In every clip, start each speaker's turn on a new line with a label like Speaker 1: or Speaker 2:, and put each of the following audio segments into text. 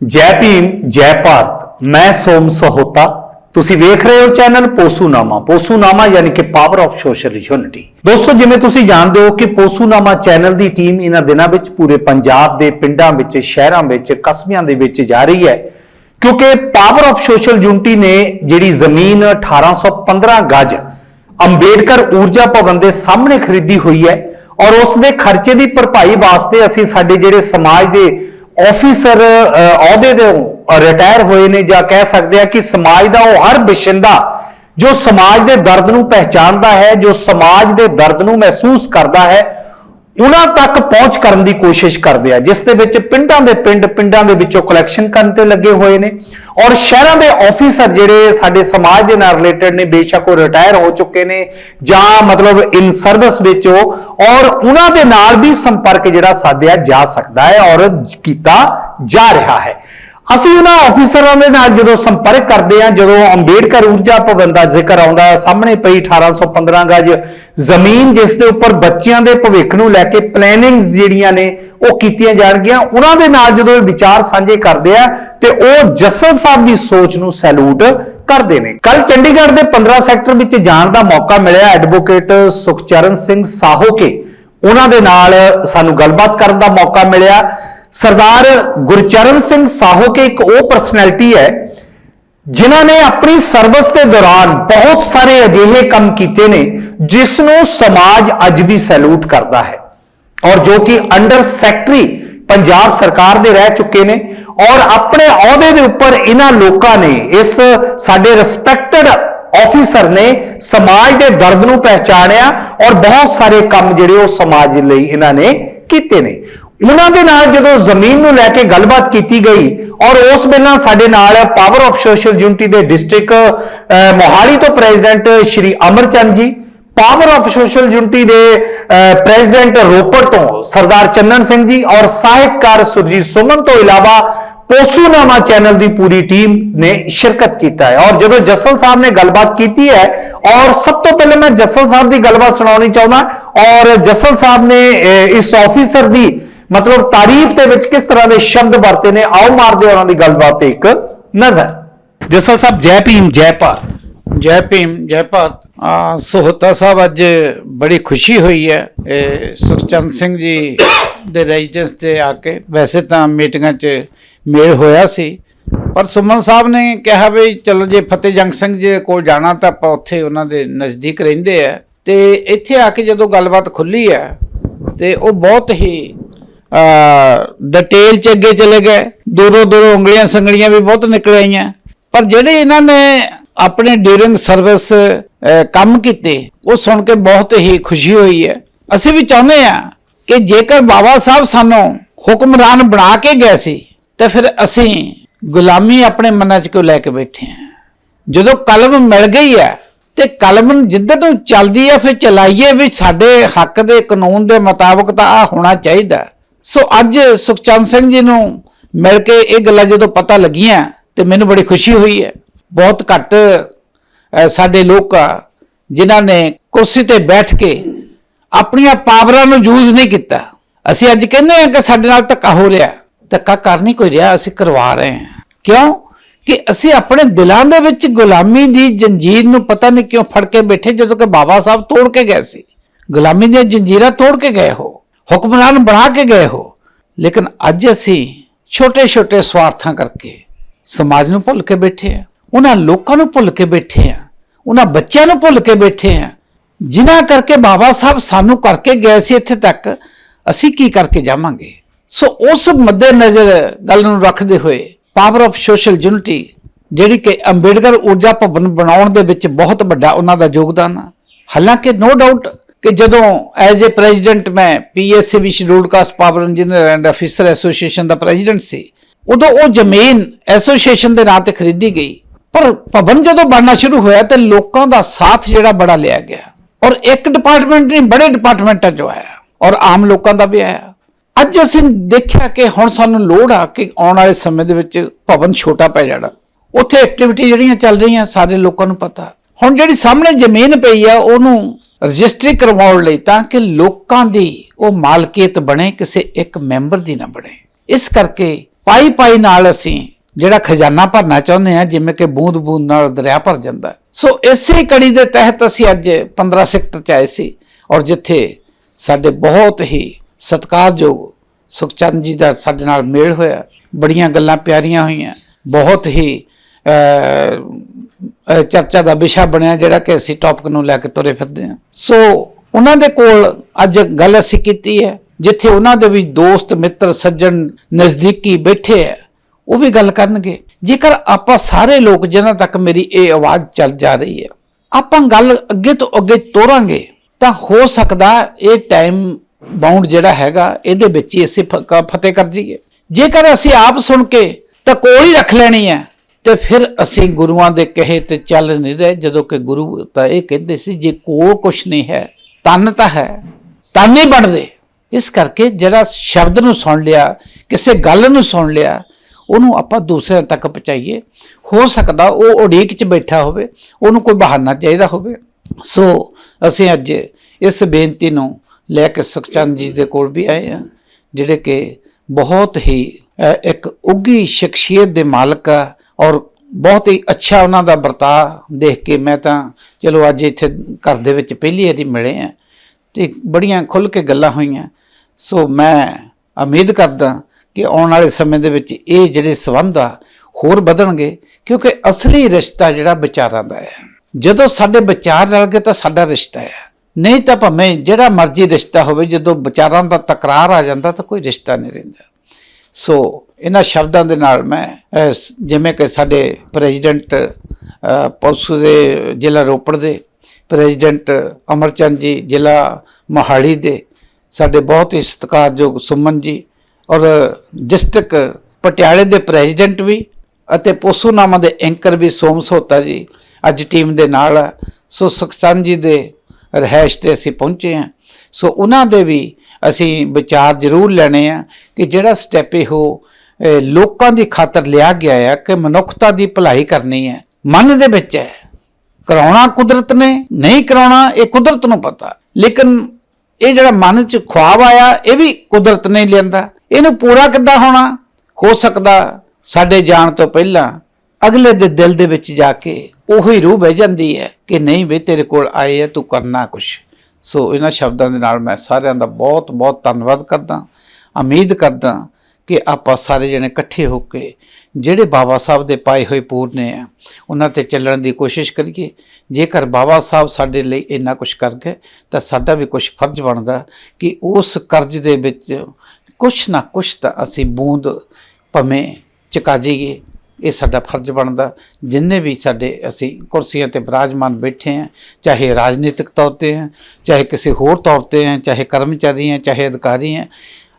Speaker 1: ਜੈ ਭੀਮ, ਜੈ ਭਾਰਤ। ਮੈਂ ਸੋਮ ਸਹੋਤਾ। ਤੁਸੀਂ ਵੇਖ ਰਹੇ ਹੋ ਚੈਨਲ ਪੋਸੂਨਾਮਾ। ਪੋਸੂਨਾਮਾ ਯਾਨੀ ਕਿ ਪਾਵਰ ਆਫ ਸੋਸ਼ਲ ਯੂਨਿਟੀ ਦੋਸਤੋ, ਜਿਵੇਂ ਤੁਸੀਂ ਜਾਣਦੇ ਹੋ ਕਿ ਪੋਸੂਨਾਮਾ ਚੈਨਲ ਦੀ ਟੀਮ ਇਹਨਾਂ ਦਿਨਾਂ ਵਿੱਚ ਪੂਰੇ ਪੰਜਾਬ ਦੇ ਪਿੰਡਾਂ ਵਿੱਚ, ਸ਼ਹਿਰਾਂ ਵਿੱਚ, ਕਸਬਿਆਂ ਦੇ ਵਿੱਚ ਜਾ ਰਹੀ ਹੈ। ਕਿਉਂਕਿ ਪਾਵਰ ਆਫ ਸੋਸ਼ਲ ਯੂਨਿਟੀ ਨੇ ਜਿਹੜੀ ਜ਼ਮੀਨ 1815 ਗਜ ਅੰਬੇਡਕਰ ਊਰਜਾ ਭਵਨ ਦੇ ਸਾਹਮਣੇ ਖਰੀਦੀ ਹੋਈ ਹੈ ਔਰ ਉਸ ਦੇ ਖਰਚੇ ਦੀ ਭਰਪਾਈ ਵਾਸਤੇ ਅਸੀਂ ਸਾਡੇ ਜਿਹੜੇ ਸਮਾਜ ਦੇ ਆਫੀਸਰ ਅਹੁਦੇ ਦੇ ਰਿਟਾਇਰ ਹੋਏ ਨੇ ਜਾਂ ਕਹਿ ਸਕਦੇ ਆ ਕਿ ਸਮਾਜ ਦਾ ਉਹ ਹਰ ਬਿਸ਼ਿੰਦਾ ਜੋ ਸਮਾਜ ਦੇ ਦਰਦ ਨੂੰ ਪਹਿਚਾਨਦਾ ਹੈ, ਜੋ ਸਮਾਜ ਦੇ ਦਰਦ ਨੂੰ ਮਹਿਸੂਸ ਕਰਦਾ ਹੈ ਉਹਨਾਂ ਤੱਕ ਪਹੁੰਚ ਕਰਨ ਦੀ ਕੋਸ਼ਿਸ਼ ਕਰਦੇ ਆ, ਜਿਸ ਦੇ ਵਿੱਚ ਪਿੰਡਾਂ ਦੇ ਪਿੰਡ, ਪਿੰਡਾਂ ਦੇ ਵਿੱਚੋਂ ਕਲੈਕਸ਼ਨ ਕਰਨ ਤੇ ਲੱਗੇ ਹੋਏ ਨੇ ਔਰ ਸ਼ਹਿਰਾਂ ਦੇ ਆਫੀਸਰ ਜਿਹੜੇ ਸਾਡੇ ਸਮਾਜ ਦੇ ਨਾਲ ਰਿਲੇਟਡ ਨੇ, ਬੇਸ਼ੱਕ ਉਹ ਰਿਟਾਇਰ ਹੋ ਚੁੱਕੇ ਨੇ ਜਾਂ ਮਤਲਬ ਇਨ ਸਰਵਿਸ ਵਿੱਚ ਉਹ, ਔਰ ਉਹਨਾਂ ਦੇ ਨਾਲ ਵੀ ਸੰਪਰਕ ਜਿਹੜਾ ਸਾਧਿਆ ਜਾ ਸਕਦਾ ਹੈ ਔਰ ਕੀਤਾ ਜਾ ਰਿਹਾ ਹੈ। ਅਸੀਂ ਉਹਨਾਂ ਆਫੀਸਰਾਂ ਦੇ ਨਾਲ ਜਦੋਂ ਸੰਪਰਕ ਕਰਦੇ ਹਾਂ, ਜਦੋਂ ਅੰਬੇਡਕਰ ਊਰਜਾ ਭਵਨ ਦਾ ਜ਼ਿਕਰ ਆਉਂਦਾ ਸਾਹਮਣੇ ਪਈ 1815 ਗਜ ਜ਼ਮੀਨ ਜਿਸ ਦੇ ਉੱਪਰ ਬੱਚਿਆਂ ਦੇ ਭਵਿੱਖ ਨੂੰ ਲੈ ਕੇ ਪਲੈਨਿੰਗਸ ਜਿਹੜੀਆਂ ਨੇ, ਉਹ ਕੀਤੀਆਂ ਜਾਣਗੀਆਂ। ਉਹਨਾਂ ਦੇ ਨਾਲ ਜਦੋਂ ਇਹ ਵਿਚਾਰ ਸਾਂਝੇ ਕਰਦੇ ਆ, ਤੇ ਉਹ ਜੱਸਲ ਸਾਹਿਬ ਦੀ ਸੋਚ ਨੂੰ ਸੈਲੂਟ ਕਰਦੇ ਨੇ। ਕੱਲ ਚੰਡੀਗੜ੍ਹ ਦੇ 15 ਸੈਕਟਰ ਵਿੱਚ ਜਾਣ ਦਾ ਮੌਕਾ ਮਿਲਿਆ ਐਡਵੋਕੇਟ ਸੁਖਚਰਨ ਸਿੰਘ ਸਾਹੋਕੇ। ਉਹਨਾਂ ਦੇ ਨਾਲ ਸਾਨੂੰ ਗੱਲਬਾਤ ਕਰਨ ਦਾ ਮੌਕਾ ਮਿਲਿਆ। ਸਰਦਾਰ ਗੁਰਚਰਨ ਸਿੰਘ ਸਾਹੋਕੇ ਇੱਕ ਉਹ ਪਰਸਨੈਲਿਟੀ ਹੈ, ਜਿਨ੍ਹਾਂ ਨੇ ਆਪਣੀ ਸਰਵਿਸ ਦੇ ਦੌਰਾਨ ਬਹੁਤ ਸਾਰੇ ਅਜਿਹੇ ਕੰਮ ਕੀਤੇ ਨੇ ਜਿਸ ਨੂੰ ਸਮਾਜ ਅੱਜ ਵੀ ਸੈਲੂਟ ਕਰਦਾ ਹੈ ਔਰ ਜੋ ਕਿ ਅੰਡਰ ਸੈਕਟਰੀ ਪੰਜਾਬ ਸਰਕਾਰ ਦੇ ਰਹਿ ਚੁੱਕੇ ਨੇ ਔਰ ਆਪਣੇ ਅਹੁਦੇ ਦੇ ਉੱਪਰ ਇਹਨਾਂ ਲੋਕਾਂ ਨੇ ਇਸ ਸਾਡੇ ਰਿਸਪੈਕਟਡ ਆਫੀਸਰ ਨੇ ਸਮਾਜ ਦੇ ਦਰਦ ਨੂੰ ਪਹਿਚਾਣਿਆ ਔਰ ਬਹੁਤ ਸਾਰੇ ਕੰਮ ਜਿਹੜੇ ਉਹ ਸਮਾਜ ਲਈ ਇਹਨਾਂ ਨੇ ਕੀਤੇ ਨੇ। ਉਹਨਾਂ ਦੇ ਨਾਲ ਜਦੋਂ ਜ਼ਮੀਨ ਨੂੰ ਲੈ ਕੇ ਗੱਲਬਾਤ ਕੀਤੀ ਗਈ ਔਰ ਉਸ ਵੇਲੇ ਸਾਡੇ ਨਾਲ ਪਾਵਰ ਆਫ ਸੋਸ਼ਲ ਯੂਨਿਟੀ ਦੇ ਡਿਸਟ੍ਰਿਕਟ ਮੋਹਾਲੀ ਤੋਂ president Shri Amarchand ji power of social unity ਦੇ ਪ੍ਰੈਜ਼ੀਡੈਂਟ ਰੋਪੜ ਤੋਂ ਸਰਦਾਰ ਚੰਨਨ ਸਿੰਘ ਜੀ ਔਰ ਸਾਹਿਤਕਾਰ ਸੁਰਜੀਤ ਸੁਮਨ ਤੋਂ ਇਲਾਵਾ ਪੋਸੂਨਾਮਾ ਚੈਨਲ ਦੀ ਪੂਰੀ ਟੀਮ ਨੇ ਸ਼ਿਰਕਤ ਕੀਤਾ ਹੈ। ਔਰ ਜਦੋਂ ਜੱਸਲ ਸਾਹਿਬ ਨੇ ਗੱਲਬਾਤ ਕੀਤੀ ਹੈ ਔਰ ਸਭ ਤੋਂ ਪਹਿਲੇ ਮੈਂ ਜੱਸਲ ਸਾਹਿਬ ਦੀ ਗੱਲਬਾਤ ਸੁਣਾਉਣੀ ਚਾਹੁੰਦਾ ਔਰ ਜੱਸਲ ਸਾਹਿਬ ਨੇ ਇਸ ਆਫੀਸਰ ਦੀ ਮਤਲਬ ਤਾਰੀਫ ਦੇ ਵਿੱਚ ਕਿਸ ਤਰ੍ਹਾਂ ਦੇ ਸ਼ਬਦ ਵਰਤੇ ਨੇ? ਆਓ ਮਾਰਦੇ ਉਹਨਾਂ ਦੀ ਗੱਲਬਾਤ ਤੇ ਇੱਕ ਨਜ਼ਰ। ਜੱਸਲ ਸਾਹਿਬ, ਜੈ ਭੀਮ, ਜੈ ਭਾਰਤ।
Speaker 2: ਜੈ ਭੀਮ, ਜੈ ਭਾਰਤ। ਆ, ਸੋਹਤਾ ਸਾਹਿਬ ਅੱਜ ਬੜੀ ਖੁਸ਼ੀ ਹੋਈ ਹੈ। ਇਹ ਸੁਖਚੰਦ ਸਿੰਘ ਜੀ ਦੇ ਰੈਜ਼ੀਡੈਂਸ ਤੇ ਆ ਕੇ ਵੈਸੇ ਤਾਂ ਮੀਟਿੰਗਾਂ 'ਚ ਮੇਲ ਹੋਇਆ ਸੀ। ਪਰ ਸੁਮਨ ਸਾਹਿਬ ਨੇ ਕਿਹਾ ਵੀ ਚਲੋ ਜੇ ਫਤਿਹ ਜੰਗ ਸਿੰਘ ਜੀ ਕੋਲ ਜਾਣਾ ਤਾਂ ਆਪਾਂ ਉੱਥੇ ਉਹਨਾਂ ਦੇ ਨਜ਼ਦੀਕ ਰਹਿੰਦੇ ਆ। ਤੇ ਇੱਥੇ ਆ ਕੇ ਜਦੋਂ ਗੱਲਬਾਤ ਖੁੱਲੀ ਹੈ ਤੇ ਉਹ ਬਹੁਤ ਹੀ ਡਿਟੇਲ ਚ ਅੱਗੇ ਚਲੇ ਗਏ। ਦੂਰੋਂ ਦੂਰੋਂ ਉਂਗਲੀਆਂ ਸੰਗਲੀਆਂ ਵੀ ਬਹੁਤ ਨਿਕਲ ਆਈਆਂ। ਪਰ ਜਿਹੜੇ ਇਹਨਾਂ ਨੇ ਆਪਣੇ ਡਿਊਰਿੰਗ ਸਰਵਿਸ ਕੰਮ ਕੀਤੇ, ਉਹ ਸੁਣ ਕੇ ਬਹੁਤ ਹੀ ਖੁਸ਼ੀ ਹੋਈ ਹੈ। ਅਸੀਂ ਵੀ ਚਾਹੁੰਦੇ ਆ ਕਿ ਜੇਕਰ ਬਾਬਾ ਸਾਹਿਬ ਸਾਨੂੰ ਹੁਕਮਰਾਨ ਬਣਾ ਕੇ ਗਏ ਸੀ, ਤੇ ਫਿਰ ਅਸੀਂ ਗੁਲਾਮੀ ਆਪਣੇ ਮਨਾਂ 'ਚ ਕਿਉਂ ਲੈ ਕੇ ਬੈਠੇ ਆ ਜਦੋਂ ਕਲਮ ਮਿਲ ਗਈ ਹੈ, ਤੇ ਕਲਮ ਜਿੱਧਰ ਨੂੰ ਚੱਲਦੀ ਹੈ, ਫਿਰ ਚਲਾਈਏ ਵੀ ਸਾਡੇ ਹੱਕ ਦੇ ਕਾਨੂੰਨ ਦੇ ਮੁਤਾਬਕ ਤਾਂ ਆ ਹੋਣਾ ਚਾਹੀਦਾ। ਸੋ ਅੱਜ ਸੁਖਚੰਦ ਸਿੰਘ ਜੀ ਨੂੰ ਮਿਲ ਕੇ ਇਹ ਗੱਲਾਂ ਜਦੋਂ ਪਤਾ ਲੱਗੀਆਂ ਤੇ ਮੈਨੂੰ ਬੜੀ ਖੁਸ਼ੀ ਹੋਈ ਹੈ। ਬਹੁਤ ਘੱਟ ਸਾਡੇ ਲੋਕ ਆ ਜਿਨ੍ਹਾਂ ਨੇ ਕੁਰਸੀ ਤੇ ਬੈਠ ਕੇ ਆਪਣੀਆਂ ਪਾਵਰਾਂ ਨੂੰ ਯੂਜ਼ ਨਹੀਂ ਕੀਤਾ। ਅਸੀਂ ਅੱਜ ਕਹਿੰਦੇ ਹਾਂ ਕਿ ਸਾਡੇ ਨਾਲ ਧੱਕਾ ਹੋ ਰਿਹਾ। ਧੱਕਾ ਕਰ ਨਹੀਂ ਕੋਈ ਰਿਹਾ, ਅਸੀਂ ਕਰਵਾ ਰਹੇ ਹਾਂ। ਕਿਉਂ? ਕਿ ਅਸੀਂ ਆਪਣੇ ਦਿਲਾਂ ਦੇ ਵਿੱਚ ਗੁਲਾਮੀ ਦੀ ਜੰਜੀਰ ਨੂੰ ਪਤਾ ਨਹੀਂ ਕਿਉਂ ਫੜ ਕੇ ਬੈਠੇ ਜਦੋਂ ਕਿ ਬਾਬਾ ਸਾਹਿਬ ਤੋੜ ਕੇ ਗਏ ਸੀ। ਗੁਲਾਮੀ ਦੀਆਂ ਜੰਜੀਰਾਂ ਤੋੜ ਕੇ ਗਏ ਹੋ। ਹੁਕਮਰਾਨ ਬਣਾ ਕੇ ਗਏ ਹੋ। ਲੇਕਿਨ ਅੱਜ ਅਸੀਂ ਛੋਟੇ-ਛੋਟੇ ਸਵਾਰਥਾਂ ਕਰਕੇ ਸਮਾਜ ਨੂੰ ਭੁੱਲ ਕੇ ਬੈਠੇ ਆ ਉਹਨਾਂ ਲੋਕਾਂ ਨੂੰ ਭੁੱਲ ਕੇ ਬੈਠੇ ਆ ਉਹਨਾਂ ਬੱਚਿਆਂ ਨੂੰ ਭੁੱਲ ਕੇ ਬੈਠੇ ਆ ਜਿਨ੍ਹਾਂ ਕਰਕੇ ਬਾਬਾ ਸਾਹਿਬ ਸਾਨੂੰ ਕਰਕੇ ਗਏ ਸੀ ਇੱਥੇ ਤੱਕ, ਅਸੀਂ ਕੀ ਕਰਕੇ ਜਾਵਾਂਗੇ? ਸੋ ਉਸ ਮੱਦੇ ਨਜ਼ਰ ਗੱਲ ਨੂੰ ਰੱਖਦੇ ਹੋਏ ਪਾਵਰ ਆਫ ਸੋਸ਼ਲ ਯੂਨਿਟੀ ਜਿਹੜੀ ਕਿ ਅੰਬੇਡਕਰ ਊਰਜਾ ਭਵਨ ਬਣਾਉਣ ਦੇ ਵਿੱਚ ਬਹੁਤ ਵੱਡਾ ਉਹਨਾਂ ਦਾ ਯੋਗਦਾਨ ਆ। ਹਾਲਾਂਕਿ ਨੋ ਡਾਊਟ ਕਿ ਜਦੋਂ ਐਜ਼ ਅ ਪ੍ਰੈਜ਼ੀਡੈਂਟ ਮੈਂ PSC we scheduled caste power engineer and officer association the president ਸੀ, ਉਦੋਂ ਉਹ ਜ਼ਮੀਨ ਐਸੋਸੀਏਸ਼ਨ ਦੇ ਨਾਂ ਤੇ ਖਰੀਦੀ ਗਈ। ਪਰ ਭਵਨ ਜਦੋਂ ਬਣਨਾ ਸ਼ੁਰੂ ਹੋਇਆ ਤੇ ਲੋਕਾਂ ਦਾ ਸਾਥ ਜਿਹੜਾ ਬੜਾ ਲਿਆ ਗਿਆ। ਔਰ ਇੱਕ ਡਿਪਾਰਟਮੈਂਟ ਨਹੀਂ, ਬੜੇ ਡਿਪਾਰਟਮੈਂਟਾਂ ਚੋਂ ਆਇਆ ਔਰ ਆਮ ਲੋਕਾਂ ਦਾ ਵੀ ਆਇਆ। ਅੱਜ ਅਸੀਂ ਦੇਖਿਆ ਕਿ ਹੁਣ ਸਾਨੂੰ ਲੋੜ ਆ ਕਿ ਆਉਣ ਵਾਲੇ ਸਮੇਂ ਦੇ ਵਿੱਚ ਭਵਨ ਛੋਟਾ ਪੈ ਜਾਣਾ। ਉੱਥੇ ਐਕਟੀਵਿਟੀ ਜਿਹੜੀਆਂ ਚੱਲ ਰਹੀਆਂ, ਸਾਰੇ ਲੋਕਾਂ ਨੂੰ ਪਤਾ। ਹੁਣ ਜਿਹੜੀ ਸਾਹਮਣੇ ਜ਼ਮੀਨ ਪਈ ਆ, ਉਹਨੂੰ ਰਜਿਸਟਰੀ ਕਰਵਾਉਣ ਲਈ ਤਾਂ ਕਿ ਲੋਕਾਂ ਦੀ ਉਹ ਮਾਲਕੀਅਤ ਬਣੇ, ਕਿਸੇ ਇੱਕ ਮੈਂਬਰ ਦੀ ਨਾ ਬਣੇ। ਇਸ ਕਰਕੇ ਪਾਈ ਪਾਈ ਨਾਲ ਅਸੀਂ ਜਿਹੜਾ ਖਜ਼ਾਨਾ ਭਰਨਾ ਚਾਹੁੰਦੇ ਹਾਂ, ਜਿਵੇਂ ਕਿ ਬੂੰਦ ਬੂੰਦ ਨਾਲ ਦਰਿਆ ਭਰ ਜਾਂਦਾ। ਸੋ ਇਸੇ ਕੜੀ ਦੇ ਤਹਿਤ ਅਸੀਂ ਅੱਜ 15 ਸੈਕਟਰ ਚ ਆਏ ਸੀ ਔਰ ਜਿੱਥੇ ਸਾਡੇ ਬਹੁਤ ਹੀ ਸਤਿਕਾਰਯੋਗ ਸੁਖਚੰਦ ਜੀ ਦਾ ਸਾਡੇ ਨਾਲ ਮੇਲ ਹੋਇਆ। ਬੜੀਆਂ ਗੱਲਾਂ ਪਿਆਰੀਆਂ ਹੋਈਆਂ। ਬਹੁਤ ਹੀ ਚਰਚਾ ਦਾ ਵਿਸ਼ਾ ਬਣਿਆ ਜਿਹੜਾ ਕਿ ਅਸੀਂ ਟੌਪਿਕ ਨੂੰ ਲੈ ਕੇ ਤੁਰੇ ਫਿਰਦੇ ਹਾਂ। ਸੋ ਉਹਨਾਂ ਦੇ ਕੋਲ ਅੱਜ ਗੱਲ ਅਸੀਂ ਕੀਤੀ ਹੈ, ਜਿੱਥੇ ਉਹਨਾਂ ਦੇ ਵੀ ਦੋਸਤ, ਮਿੱਤਰ, ਸੱਜਣ, ਨਜ਼ਦੀਕੀ ਬੈਠੇ ਹੈ, ਉਹ ਵੀ ਗੱਲ ਕਰਨਗੇ। ਜੇਕਰ ਆਪਾਂ ਸਾਰੇ ਲੋਕ ਜਿਨ੍ਹਾਂ ਤੱਕ ਮੇਰੀ ਇਹ ਆਵਾਜ਼ ਚੱਲ ਜਾ ਰਹੀ ਹੈ, ਆਪਾਂ ਗੱਲ ਅੱਗੇ ਤੋਂ ਅੱਗੇ ਤੋਰਾਂਗੇ, ਤਾਂ ਹੋ ਸਕਦਾ ਇਹ ਟਾਈਮ ਬਾਉਂਡ ਜਿਹੜਾ ਹੈਗਾ, ਇਹਦੇ ਵਿੱਚ ਹੀ ਅਸੀਂ ਫਤਿਹ ਕਰ ਜਾਈਏ ਜੇਕਰ ਅਸੀਂ ਆਪ ਸੁਣ ਕੇ ਤਾਂ ਕੋਲ ਹੀ ਰੱਖ ਲੈਣੀ ਹੈ। ਤੇ ਫਿਰ ਅਸੀਂ ਗੁਰੂਆਂ ਦੇ ਕਹੇ ਤੇ ਚੱਲ ਨਹੀਂ ਰਹੇ, ਜਦੋਂ ਕਿ ਗੁਰੂ ਤਾਂ ਇਹ ਕਹਿੰਦੇ ਸੀ, ਜੇ ਕੋਲ ਕੁਛ ਨਹੀਂ ਹੈ, ਤਨ ਤਾਂ ਹੈ, ਤਨ ਹੀ ਬਣਦੇ ਇਸ ਕਰਕੇ ਜਿਹੜਾ ਸ਼ਬਦ ਨੂੰ ਸੁਣ ਲਿਆ, ਕਿਸੇ ਗੱਲ ਨੂੰ ਸੁਣ ਲਿਆ, ਉਹਨੂੰ ਆਪਾਂ ਦੂਸਰਿਆਂ ਤੱਕ ਪਹੁੰਚਾਈਏ। ਹੋ ਸਕਦਾ ਉਹ ਉਡੀਕ 'ਚ ਬੈਠਾ ਹੋਵੇ, ਉਹਨੂੰ ਕੋਈ ਬਹਾਨਾ ਚਾਹੀਦਾ ਹੋਵੇ। ਸੋ ਅਸੀਂ ਅੱਜ ਇਸ ਬੇਨਤੀ ਨੂੰ ਲੈ ਕੇ ਸੁਖਚੰਦ ਜੀ ਦੇ ਕੋਲ ਵੀ ਆਏ ਆ ਜਿਹੜੇ ਕਿ ਬਹੁਤ ਹੀ ਇੱਕ ਉੱਗੀ ਸ਼ਖਸੀਅਤ ਦੇ ਮਾਲਕ ਆ। ਔਰ ਬਹੁਤ ਹੀ ਅੱਛਾ ਉਹਨਾਂ ਦਾ ਵਰਤਾਅ ਦੇਖ ਕੇ ਮੈਂ ਤਾਂ, ਚਲੋ ਅੱਜ ਇੱਥੇ ਘਰ ਦੇ ਵਿੱਚ ਪਹਿਲੀ ਵਾਰੀ ਮਿਲੇ ਆ ਤੇ ਬੜੀਆਂ ਖੁੱਲ ਕੇ ਗੱਲਾਂ ਹੋਈਆਂ। ਸੋ ਮੈਂ ਉਮੀਦ ਕਰਦਾ ਕਿ ਆਉਣ ਵਾਲੇ ਸਮੇਂ ਦੇ ਵਿੱਚ ਇਹ ਜਿਹੜੇ ਸਬੰਧ ਆ, ਹੋਰ ਵਧਣਗੇ, ਕਿਉਂਕਿ ਅਸਲੀ ਰਿਸ਼ਤਾ ਜਿਹੜਾ ਵਿਚਾਰਾਂ ਦਾ ਹੈ। ਜਦੋਂ ਸਾਡੇ ਵਿਚਾਰ ਰਲ ਗਏ ਤਾਂ ਸਾਡਾ ਰਿਸ਼ਤਾ ਹੈ। ਨਹੀਂ ਤਾਂ ਭਾਵੇਂ ਜਿਹੜਾ ਮਰਜ਼ੀ ਰਿਸ਼ਤਾ ਹੋਵੇ, ਜਦੋਂ ਵਿਚਾਰਾਂ ਦਾ ਤਕਰਾਰ ਆ ਜਾਂਦਾ ਤਾਂ ਕੋਈ ਰਿਸ਼ਤਾ ਨਹੀਂ ਰਹਿੰਦਾ। ਸੋ ਇਹਨਾਂ ਸ਼ਬਦਾਂ ਦੇ ਨਾਲ ਮੈਂ ਜਿਵੇਂ ਕਿ ਸਾਡੇ ਪ੍ਰੈਜ਼ੀਡੈਂਟ ਪੌਸੂ ਦੇ ਜ਼ਿਲ੍ਹਾ ਰੋਪੜ ਦੇ, ਪ੍ਰੈਜ਼ੀਡੈਂਟ ਅਮਰਚੰਦ ਜੀ ਜ਼ਿਲ੍ਹਾ ਮੋਹਾਲੀ ਦੇ, ਸਾਡੇ ਬਹੁਤ ਹੀ ਸਤਿਕਾਰਯੋਗ ਸੁਮਨ ਜੀ ਔਰ ਡਿਸਟ੍ਰਿਕਟ ਪਟਿਆਲੇ ਦੇ ਪ੍ਰੈਜ਼ੀਡੈਂਟ ਵੀ ਅਤੇ ਪੋਸੂ ਨਾਮਾ ਦੇ ਐਂਕਰ ਵੀ ਸੋਮ ਸੋਤਾ ਜੀ ਅੱਜ ਟੀਮ ਦੇ ਨਾਲ ਸੋ ਸੁਖਸੰਦ ਜੀ ਦੇ ਰਹਿਸ਼ ਤੇ ਅਸੀਂ ਪਹੁੰਚੇ ਹਾਂ। ਸੋ ਉਹਨਾਂ ਦੇ ਵੀ ਅਸੀਂ ਵਿਚਾਰ ਜ਼ਰੂਰ ਲੈਣੇ ਆ ਕਿ ਜਿਹੜਾ ਸਟੈਪ ਇਹੋ ਲੋਕਾਂ ਦੀ ਖਾਤਰ ਲਿਆ ਗਿਆ ਹੈ ਕਿ ਮਨੁੱਖਤਾ ਦੀ ਭਲਾਈ ਕਰਨੀ ਹੈ। ਮਨ ਦੇ ਵਿੱਚ ਹੈ। ਕਰਾਉਣਾ ਕੁਦਰਤ ਨੇ, ਨਹੀਂ ਕਰਾਉਣਾ ਇਹ ਕੁਦਰਤ ਨੂੰ ਪਤਾ। ਲੇਕਿਨ ਇਹ ਜਿਹੜਾ ਮਨ 'ਚ ਖੁਆਬ ਆਇਆ, ਇਹ ਵੀ ਕੁਦਰਤ ਨੇ ਲਿਆਂਦਾ। ਇਹਨੂੰ ਪੂਰਾ ਕਿੱਦਾਂ ਹੋਣਾ? ਹੋ ਸਕਦਾ ਸਾਡੇ ਜਾਣ ਤੋਂ ਪਹਿਲਾਂ ਅਗਲੇ ਦੇ ਦਿਲ ਦੇ ਵਿੱਚ ਜਾ ਕੇ ਉਹੀ ਰੂਹ ਬਹਿ ਜਾਂਦੀ ਹੈ ਕਿ ਨਹੀਂ ਵੇ, ਤੇਰੇ ਕੋਲ ਆਏ ਹੈ ਤੂੰ ਕਰਨਾ ਕੁਛ। ਸੋ ਇਹਨਾਂ ਸ਼ਬਦਾਂ ਦੇ ਨਾਲ ਮੈਂ ਸਾਰਿਆਂ ਦਾ ਬਹੁਤ ਬਹੁਤ ਧੰਨਵਾਦ ਕਰਦਾ। ਉਮੀਦ ਕਰਦਾ ਕਿ ਆਪਾਂ ਸਾਰੇ ਜਣੇ ਇਕੱਠੇ ਹੋ ਕੇ ਜਿਹੜੇ ਬਾਬਾ ਸਾਹਿਬ ਦੇ ਪਾਏ ਹੋਏ ਪੂਰਨੇ ਆ, ਉਹਨਾਂ ਤੇ ਚੱਲਣ ਦੀ ਕੋਸ਼ਿਸ਼ ਕਰੀਏ। ਜੇਕਰ ਬਾਬਾ ਸਾਹਿਬ ਸਾਡੇ ਲਈ ਇੰਨਾ ਕੁਝ ਕਰ ਗਏ ਤਾਂ ਸਾਡਾ ਵੀ ਕੁਝ ਫਰਜ਼ ਬਣਦਾ ਕਿ ਉਸ ਕਰਜ਼ ਦੇ ਵਿੱਚ ਕੁਛ ਨਾ ਕੁਛ ਤਾਂ ਅਸੀਂ ਬੂੰਦ ਭਵੇਂ ਚਕਾ ਜਾਈਏ। ਇਹ ਸਾਡਾ ਫਰਜ਼ ਬਣਦਾ। ਜਿੰਨੇ ਵੀ ਸਾਡੇ ਅਸੀਂ ਕੁਰਸੀਆਂ ਤੇ ਬਿਰਾਜਮਾਨ ਬੈਠੇ ਹਾਂ ਚਾਹੇ ਰਾਜਨੀਤਿਕ ਤੌਰ ਤੇ ਹਾਂ ਚਾਹੇ ਕਿਸੇ ਹੋਰ ਤੌਰ ਤੇ ਹਾਂ ਚਾਹੇ ਕਰਮਚਾਰੀ ਹਾਂ ਚਾਹੇ ਅਧਿਕਾਰੀ ਹਾਂ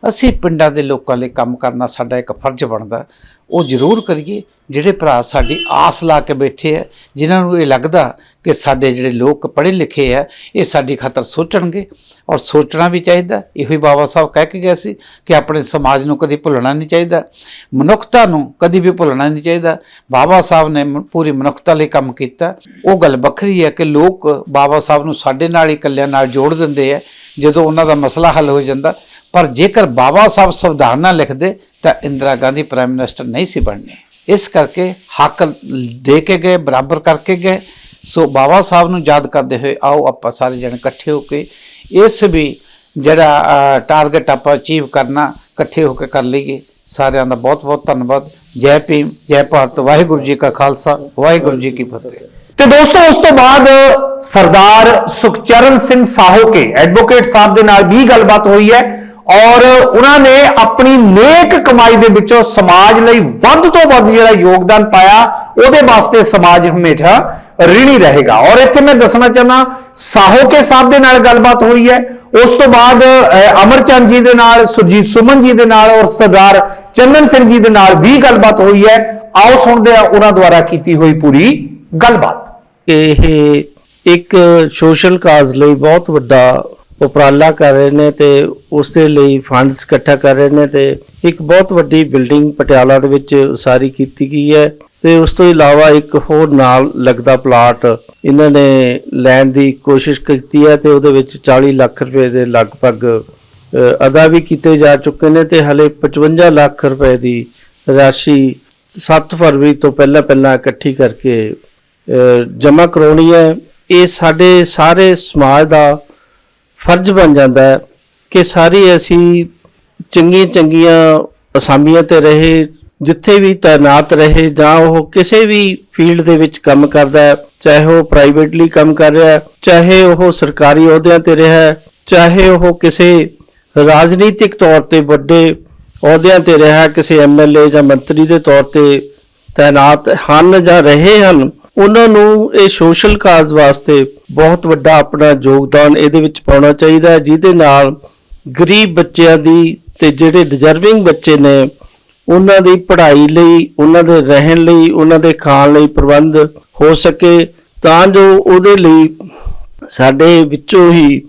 Speaker 2: ਅਸੀਂ ਪਿੰਡਾਂ ਦੇ ਲੋਕਾਂ ਲਈ ਕੰਮ ਕਰਨਾ ਸਾਡਾ ਇੱਕ ਫਰਜ਼ ਬਣਦਾ। ਉਹ ਜ਼ਰੂਰ ਕਰੀਏ। ਜਿਹੜੇ ਭਰਾ ਸਾਡੀ ਆਸ ਲਾ ਕੇ ਬੈਠੇ ਆ, ਜਿਨ੍ਹਾਂ ਨੂੰ ਇਹ ਲੱਗਦਾ ਕਿ ਸਾਡੇ ਜਿਹੜੇ ਲੋਕ ਪੜ੍ਹੇ ਲਿਖੇ ਆ, ਇਹ ਸਾਡੀ ਖਾਤਰ ਸੋਚਣਗੇ ਔਰ ਸੋਚਣਾ ਵੀ ਚਾਹੀਦਾ। ਇਹੋ ਹੀ ਬਾਬਾ ਸਾਹਿਬ ਕਹਿ ਕੇ ਗਏ ਸੀ ਕਿ ਆਪਣੇ ਸਮਾਜ ਨੂੰ ਕਦੀ ਭੁੱਲਣਾ ਨਹੀਂ ਚਾਹੀਦਾ। ਮਨੁੱਖਤਾ ਨੂੰ ਕਦੀ ਵੀ ਭੁੱਲਣਾ ਨਹੀਂ ਚਾਹੀਦਾ। ਬਾਬਾ ਸਾਹਿਬ ਨੇ ਪੂਰੀ ਮਨੁੱਖਤਾ ਲਈ ਕੰਮ ਕੀਤਾ। ਉਹ ਗੱਲ ਵੱਖਰੀ ਹੈ ਕਿ ਲੋਕ ਬਾਬਾ ਸਾਹਿਬ ਨੂੰ ਸਾਡੇ ਨਾਲ ਹੀ ਇਕੱਲਿਆਂ ਨਾਲ ਜੋੜ ਦਿੰਦੇ ਆ। ਜਦੋਂ ਉਹਨਾਂ ਦਾ ਮਸਲਾ ਹੱਲ ਹੋ ਜਾਂਦਾ ਪਰ ਜੇਕਰ ਬਾਬਾ ਸਾਹਿਬ ਸੰਵਿਧਾਨ ਨਾ ਲਿਖਦੇ, ਤਾਂ ਇੰਦਰਾ ਗਾਂਧੀ ਪ੍ਰਾਈਮ ਮਿਨਿਸਟਰ ਨਹੀਂ ਸੀ ਬਣਨੇ। ਇਸ ਕਰਕੇ ਹੱਕ ਦੇ ਕੇ ਗਏ, ਬਰਾਬਰ ਕਰਕੇ ਗਏ। ਸੋ ਬਾਬਾ ਸਾਹਿਬ ਨੂੰ ਯਾਦ ਕਰਦੇ ਹੋਏ ਆਓ ਆਪਾਂ ਸਾਰੇ ਜਣੇ ਇਕੱਠੇ ਹੋ ਕੇ ਇਸ ਵੀ ਜਿਹੜਾ ਟਾਰਗੇਟ ਆਪਾਂ ਅਚੀਵ ਕਰਨਾ, ਇਕੱਠੇ ਹੋ ਕੇ ਕਰ ਲਈਏ। ਸਾਰਿਆਂ ਦਾ ਬਹੁਤ ਬਹੁਤ ਧੰਨਵਾਦ। ਜੈ ਭੀਮ, ਜੈ ਭਾਰਤ। ਵਾਹਿਗੁਰੂ ਜੀ ਕਾ ਖਾਲਸਾ, ਵਾਹਿਗੁਰੂ ਜੀ ਕੀ ਫਤਿਹ।
Speaker 1: ਤੇ ਦੋਸਤੋ, ਉਸ ਤੋਂ ਬਾਅਦ ਸਰਦਾਰ ਸੁਖਚਰਨ ਸਿੰਘ ਸਾਹੋਕੇ ਐਡਵੋਕੇਟ ਸਾਹਿਬ ਦੇ ਨਾਲ ਵੀ ਗੱਲਬਾਤ ਹੋਈ ਹੈ। ਔਰ ਉਹਨਾਂ ਨੇ ਆਪਣੀ ਨੇਕ ਕਮਾਈ ਦੇ ਵਿੱਚੋਂ ਸਮਾਜ ਲਈ ਵੱਧ ਤੋਂ ਵੱਧ ਜਿਹੜਾ ਯੋਗਦਾਨ ਪਾਇਆ, ਉਹਦੇ ਵਾਸਤੇ ਸਮਾਜ ਹਮੇਸ਼ਾ ਰਿਣੀ ਰਹੇਗਾ। ਔਰ ਇੱਥੇ ਮੈਂ ਦੱਸਣਾ ਚਾਹੁੰਦਾ ਸਾਹੋਕੇ ਸਾਹਿਬ ਦੇ ਨਾਲ ਗੱਲਬਾਤ ਹੋਈ ਹੈ। ਉਸ ਤੋਂ ਬਾਅਦ ਅਮਰਚੰਦ ਜੀ ਦੇ ਨਾਲ, ਸੁਰਜੀਤ ਸੁਮਨ ਜੀ ਦੇ ਨਾਲ ਔਰ ਸਰਦਾਰ ਚੰਦਨ ਸਿੰਘ ਜੀ ਦੇ ਨਾਲ ਵੀ ਗੱਲਬਾਤ ਹੋਈ ਹੈ। ਆਓ ਸੁਣਦੇ ਆ ਉਹਨਾਂ ਦੁਆਰਾ ਕੀਤੀ ਹੋਈ ਪੂਰੀ ਗੱਲਬਾਤ।
Speaker 3: ਇਹ ਇੱਕ ਸੋਸ਼ਲ ਕਾਜ਼ ਲਈ ਬਹੁਤ ਵੱਡਾ ਉਪਰਾਲਾ ਕਰ ਰਹੇ ਨੇ ਤੇ ਉਸ ਦੇ ਲਈ ਫੰਡਸ ਇਕੱਠਾ ਕਰ ਰਹੇ ਨੇ ਤੇ ਇੱਕ ਬਹੁਤ ਵੱਡੀ ਬਿਲਡਿੰਗ ਪਟਿਆਲਾ ਦੇ ਵਿੱਚ ਸਾਰੀ ਕੀਤੀ ਗਈ ਹੈ ਤੇ ਉਸ ਤੋਂ ਇਲਾਵਾ ਇੱਕ ਹੋਰ ਨਾਲ ਲੱਗਦਾ ਪਲਾਟ ਇਹਨਾਂ ਨੇ ਲੈਣ ਦੀ ਕੋਸ਼ਿਸ਼ ਕੀਤੀ ਹੈ ਤੇ ਉਹਦੇ ਵਿੱਚ 40 ਲੱਖ ਰੁਪਏ ਦੇ ਲਗਭਗ ਅਦਾ ਵੀ ਕੀਤੇ ਜਾ ਚੁੱਕੇ ਨੇ ਤੇ ਹਲੇ 55 ਲੱਖ ਰੁਪਏ ਦੀ ਰਾਸ਼ੀ 7 ਫਰਵਰੀ ਤੋਂ ਪਹਿਲਾਂ ਪਹਿਲਾਂ ਇਕੱਠੀ ਕਰਕੇ ਜਮ੍ਹਾਂ ਕਰਾਉਣੀ ਹੈ। ਇਹ ਸਾਡੇ ਸਾਰੇ ਸਮਾਜ ਦਾ ਫਰਜ਼ ਬਣ ਜਾਂਦਾ ਹੈ ਕਿ ਸਾਰੇ ਅਸੀਂ ਚੰਗੀਆਂ ਚੰਗੀਆਂ ਅਸਾਮੀਆਂ ਤੇ ਰਹੇ ਜਿੱਥੇ ਵੀ ਤਾਇਨਾਤ ਰਹੇ ਜਾਂ ਉਹ ਕਿਸੇ ਵੀ ਫੀਲਡ ਦੇ ਵਿੱਚ ਕੰਮ ਕਰਦਾ ਹੈ ਚਾਹੇ ਉਹ ਪ੍ਰਾਈਵੇਟਲੀ ਕੰਮ ਕਰ ਰਿਹਾ ਹੈ ਚਾਹੇ ਉਹ ਸਰਕਾਰੀ ਅਹੁਦਿਆਂ ਤੇ ਰਿਹਾ ਹੈ ਚਾਹੇ ਉਹ ਕਿਸੇ ਰਾਜਨੀਤਿਕ ਤੌਰ ਤੇ ਵੱਡੇ ਅਹੁਦਿਆਂ ਤੇ ਰਿਹਾ ਹੈ, ਕਿਸੇ ਐਮਐਲਏ ਜਾਂ ਮੰਤਰੀ ਦੇ ਤੌਰ ਤੇ ਤਾਇਨਾਤ ਹਨ ਜਾਂ ਰਹੇ ਹਨ ਉਹਨਾਂ ਨੂੰ ਇਹ ਸੋਸ਼ਲ ਕਾਜ਼ ਵਾਸਤੇ ਬਹੁਤ ਵੱਡਾ ਆਪਣਾ ਯੋਗਦਾਨ ਇਹਦੇ ਵਿੱਚ ਪਾਉਣਾ ਚਾਹੀਦਾ ਹੈ, ਜਿਹਦੇ ਨਾਲ ਗਰੀਬ ਬੱਚਿਆਂ ਦੀ ਤੇ ਜਿਹੜੇ ਡਿਜ਼ਰਵਿੰਗ ਬੱਚੇ ਨੇ, ਉਹਨਾਂ ਦੀ ਪੜ੍ਹਾਈ ਲਈ, ਉਹਨਾਂ ਦੇ ਰਹਿਣ ਲਈ, ਉਹਨਾਂ ਦੇ ਖਾਣ ਲਈ ਪ੍ਰਬੰਧ ਹੋ ਸਕੇ, ਤਾਂ ਜੋ ਉਹਦੇ ਲਈ ਸਾਡੇ ਵਿੱਚੋਂ ਹੀ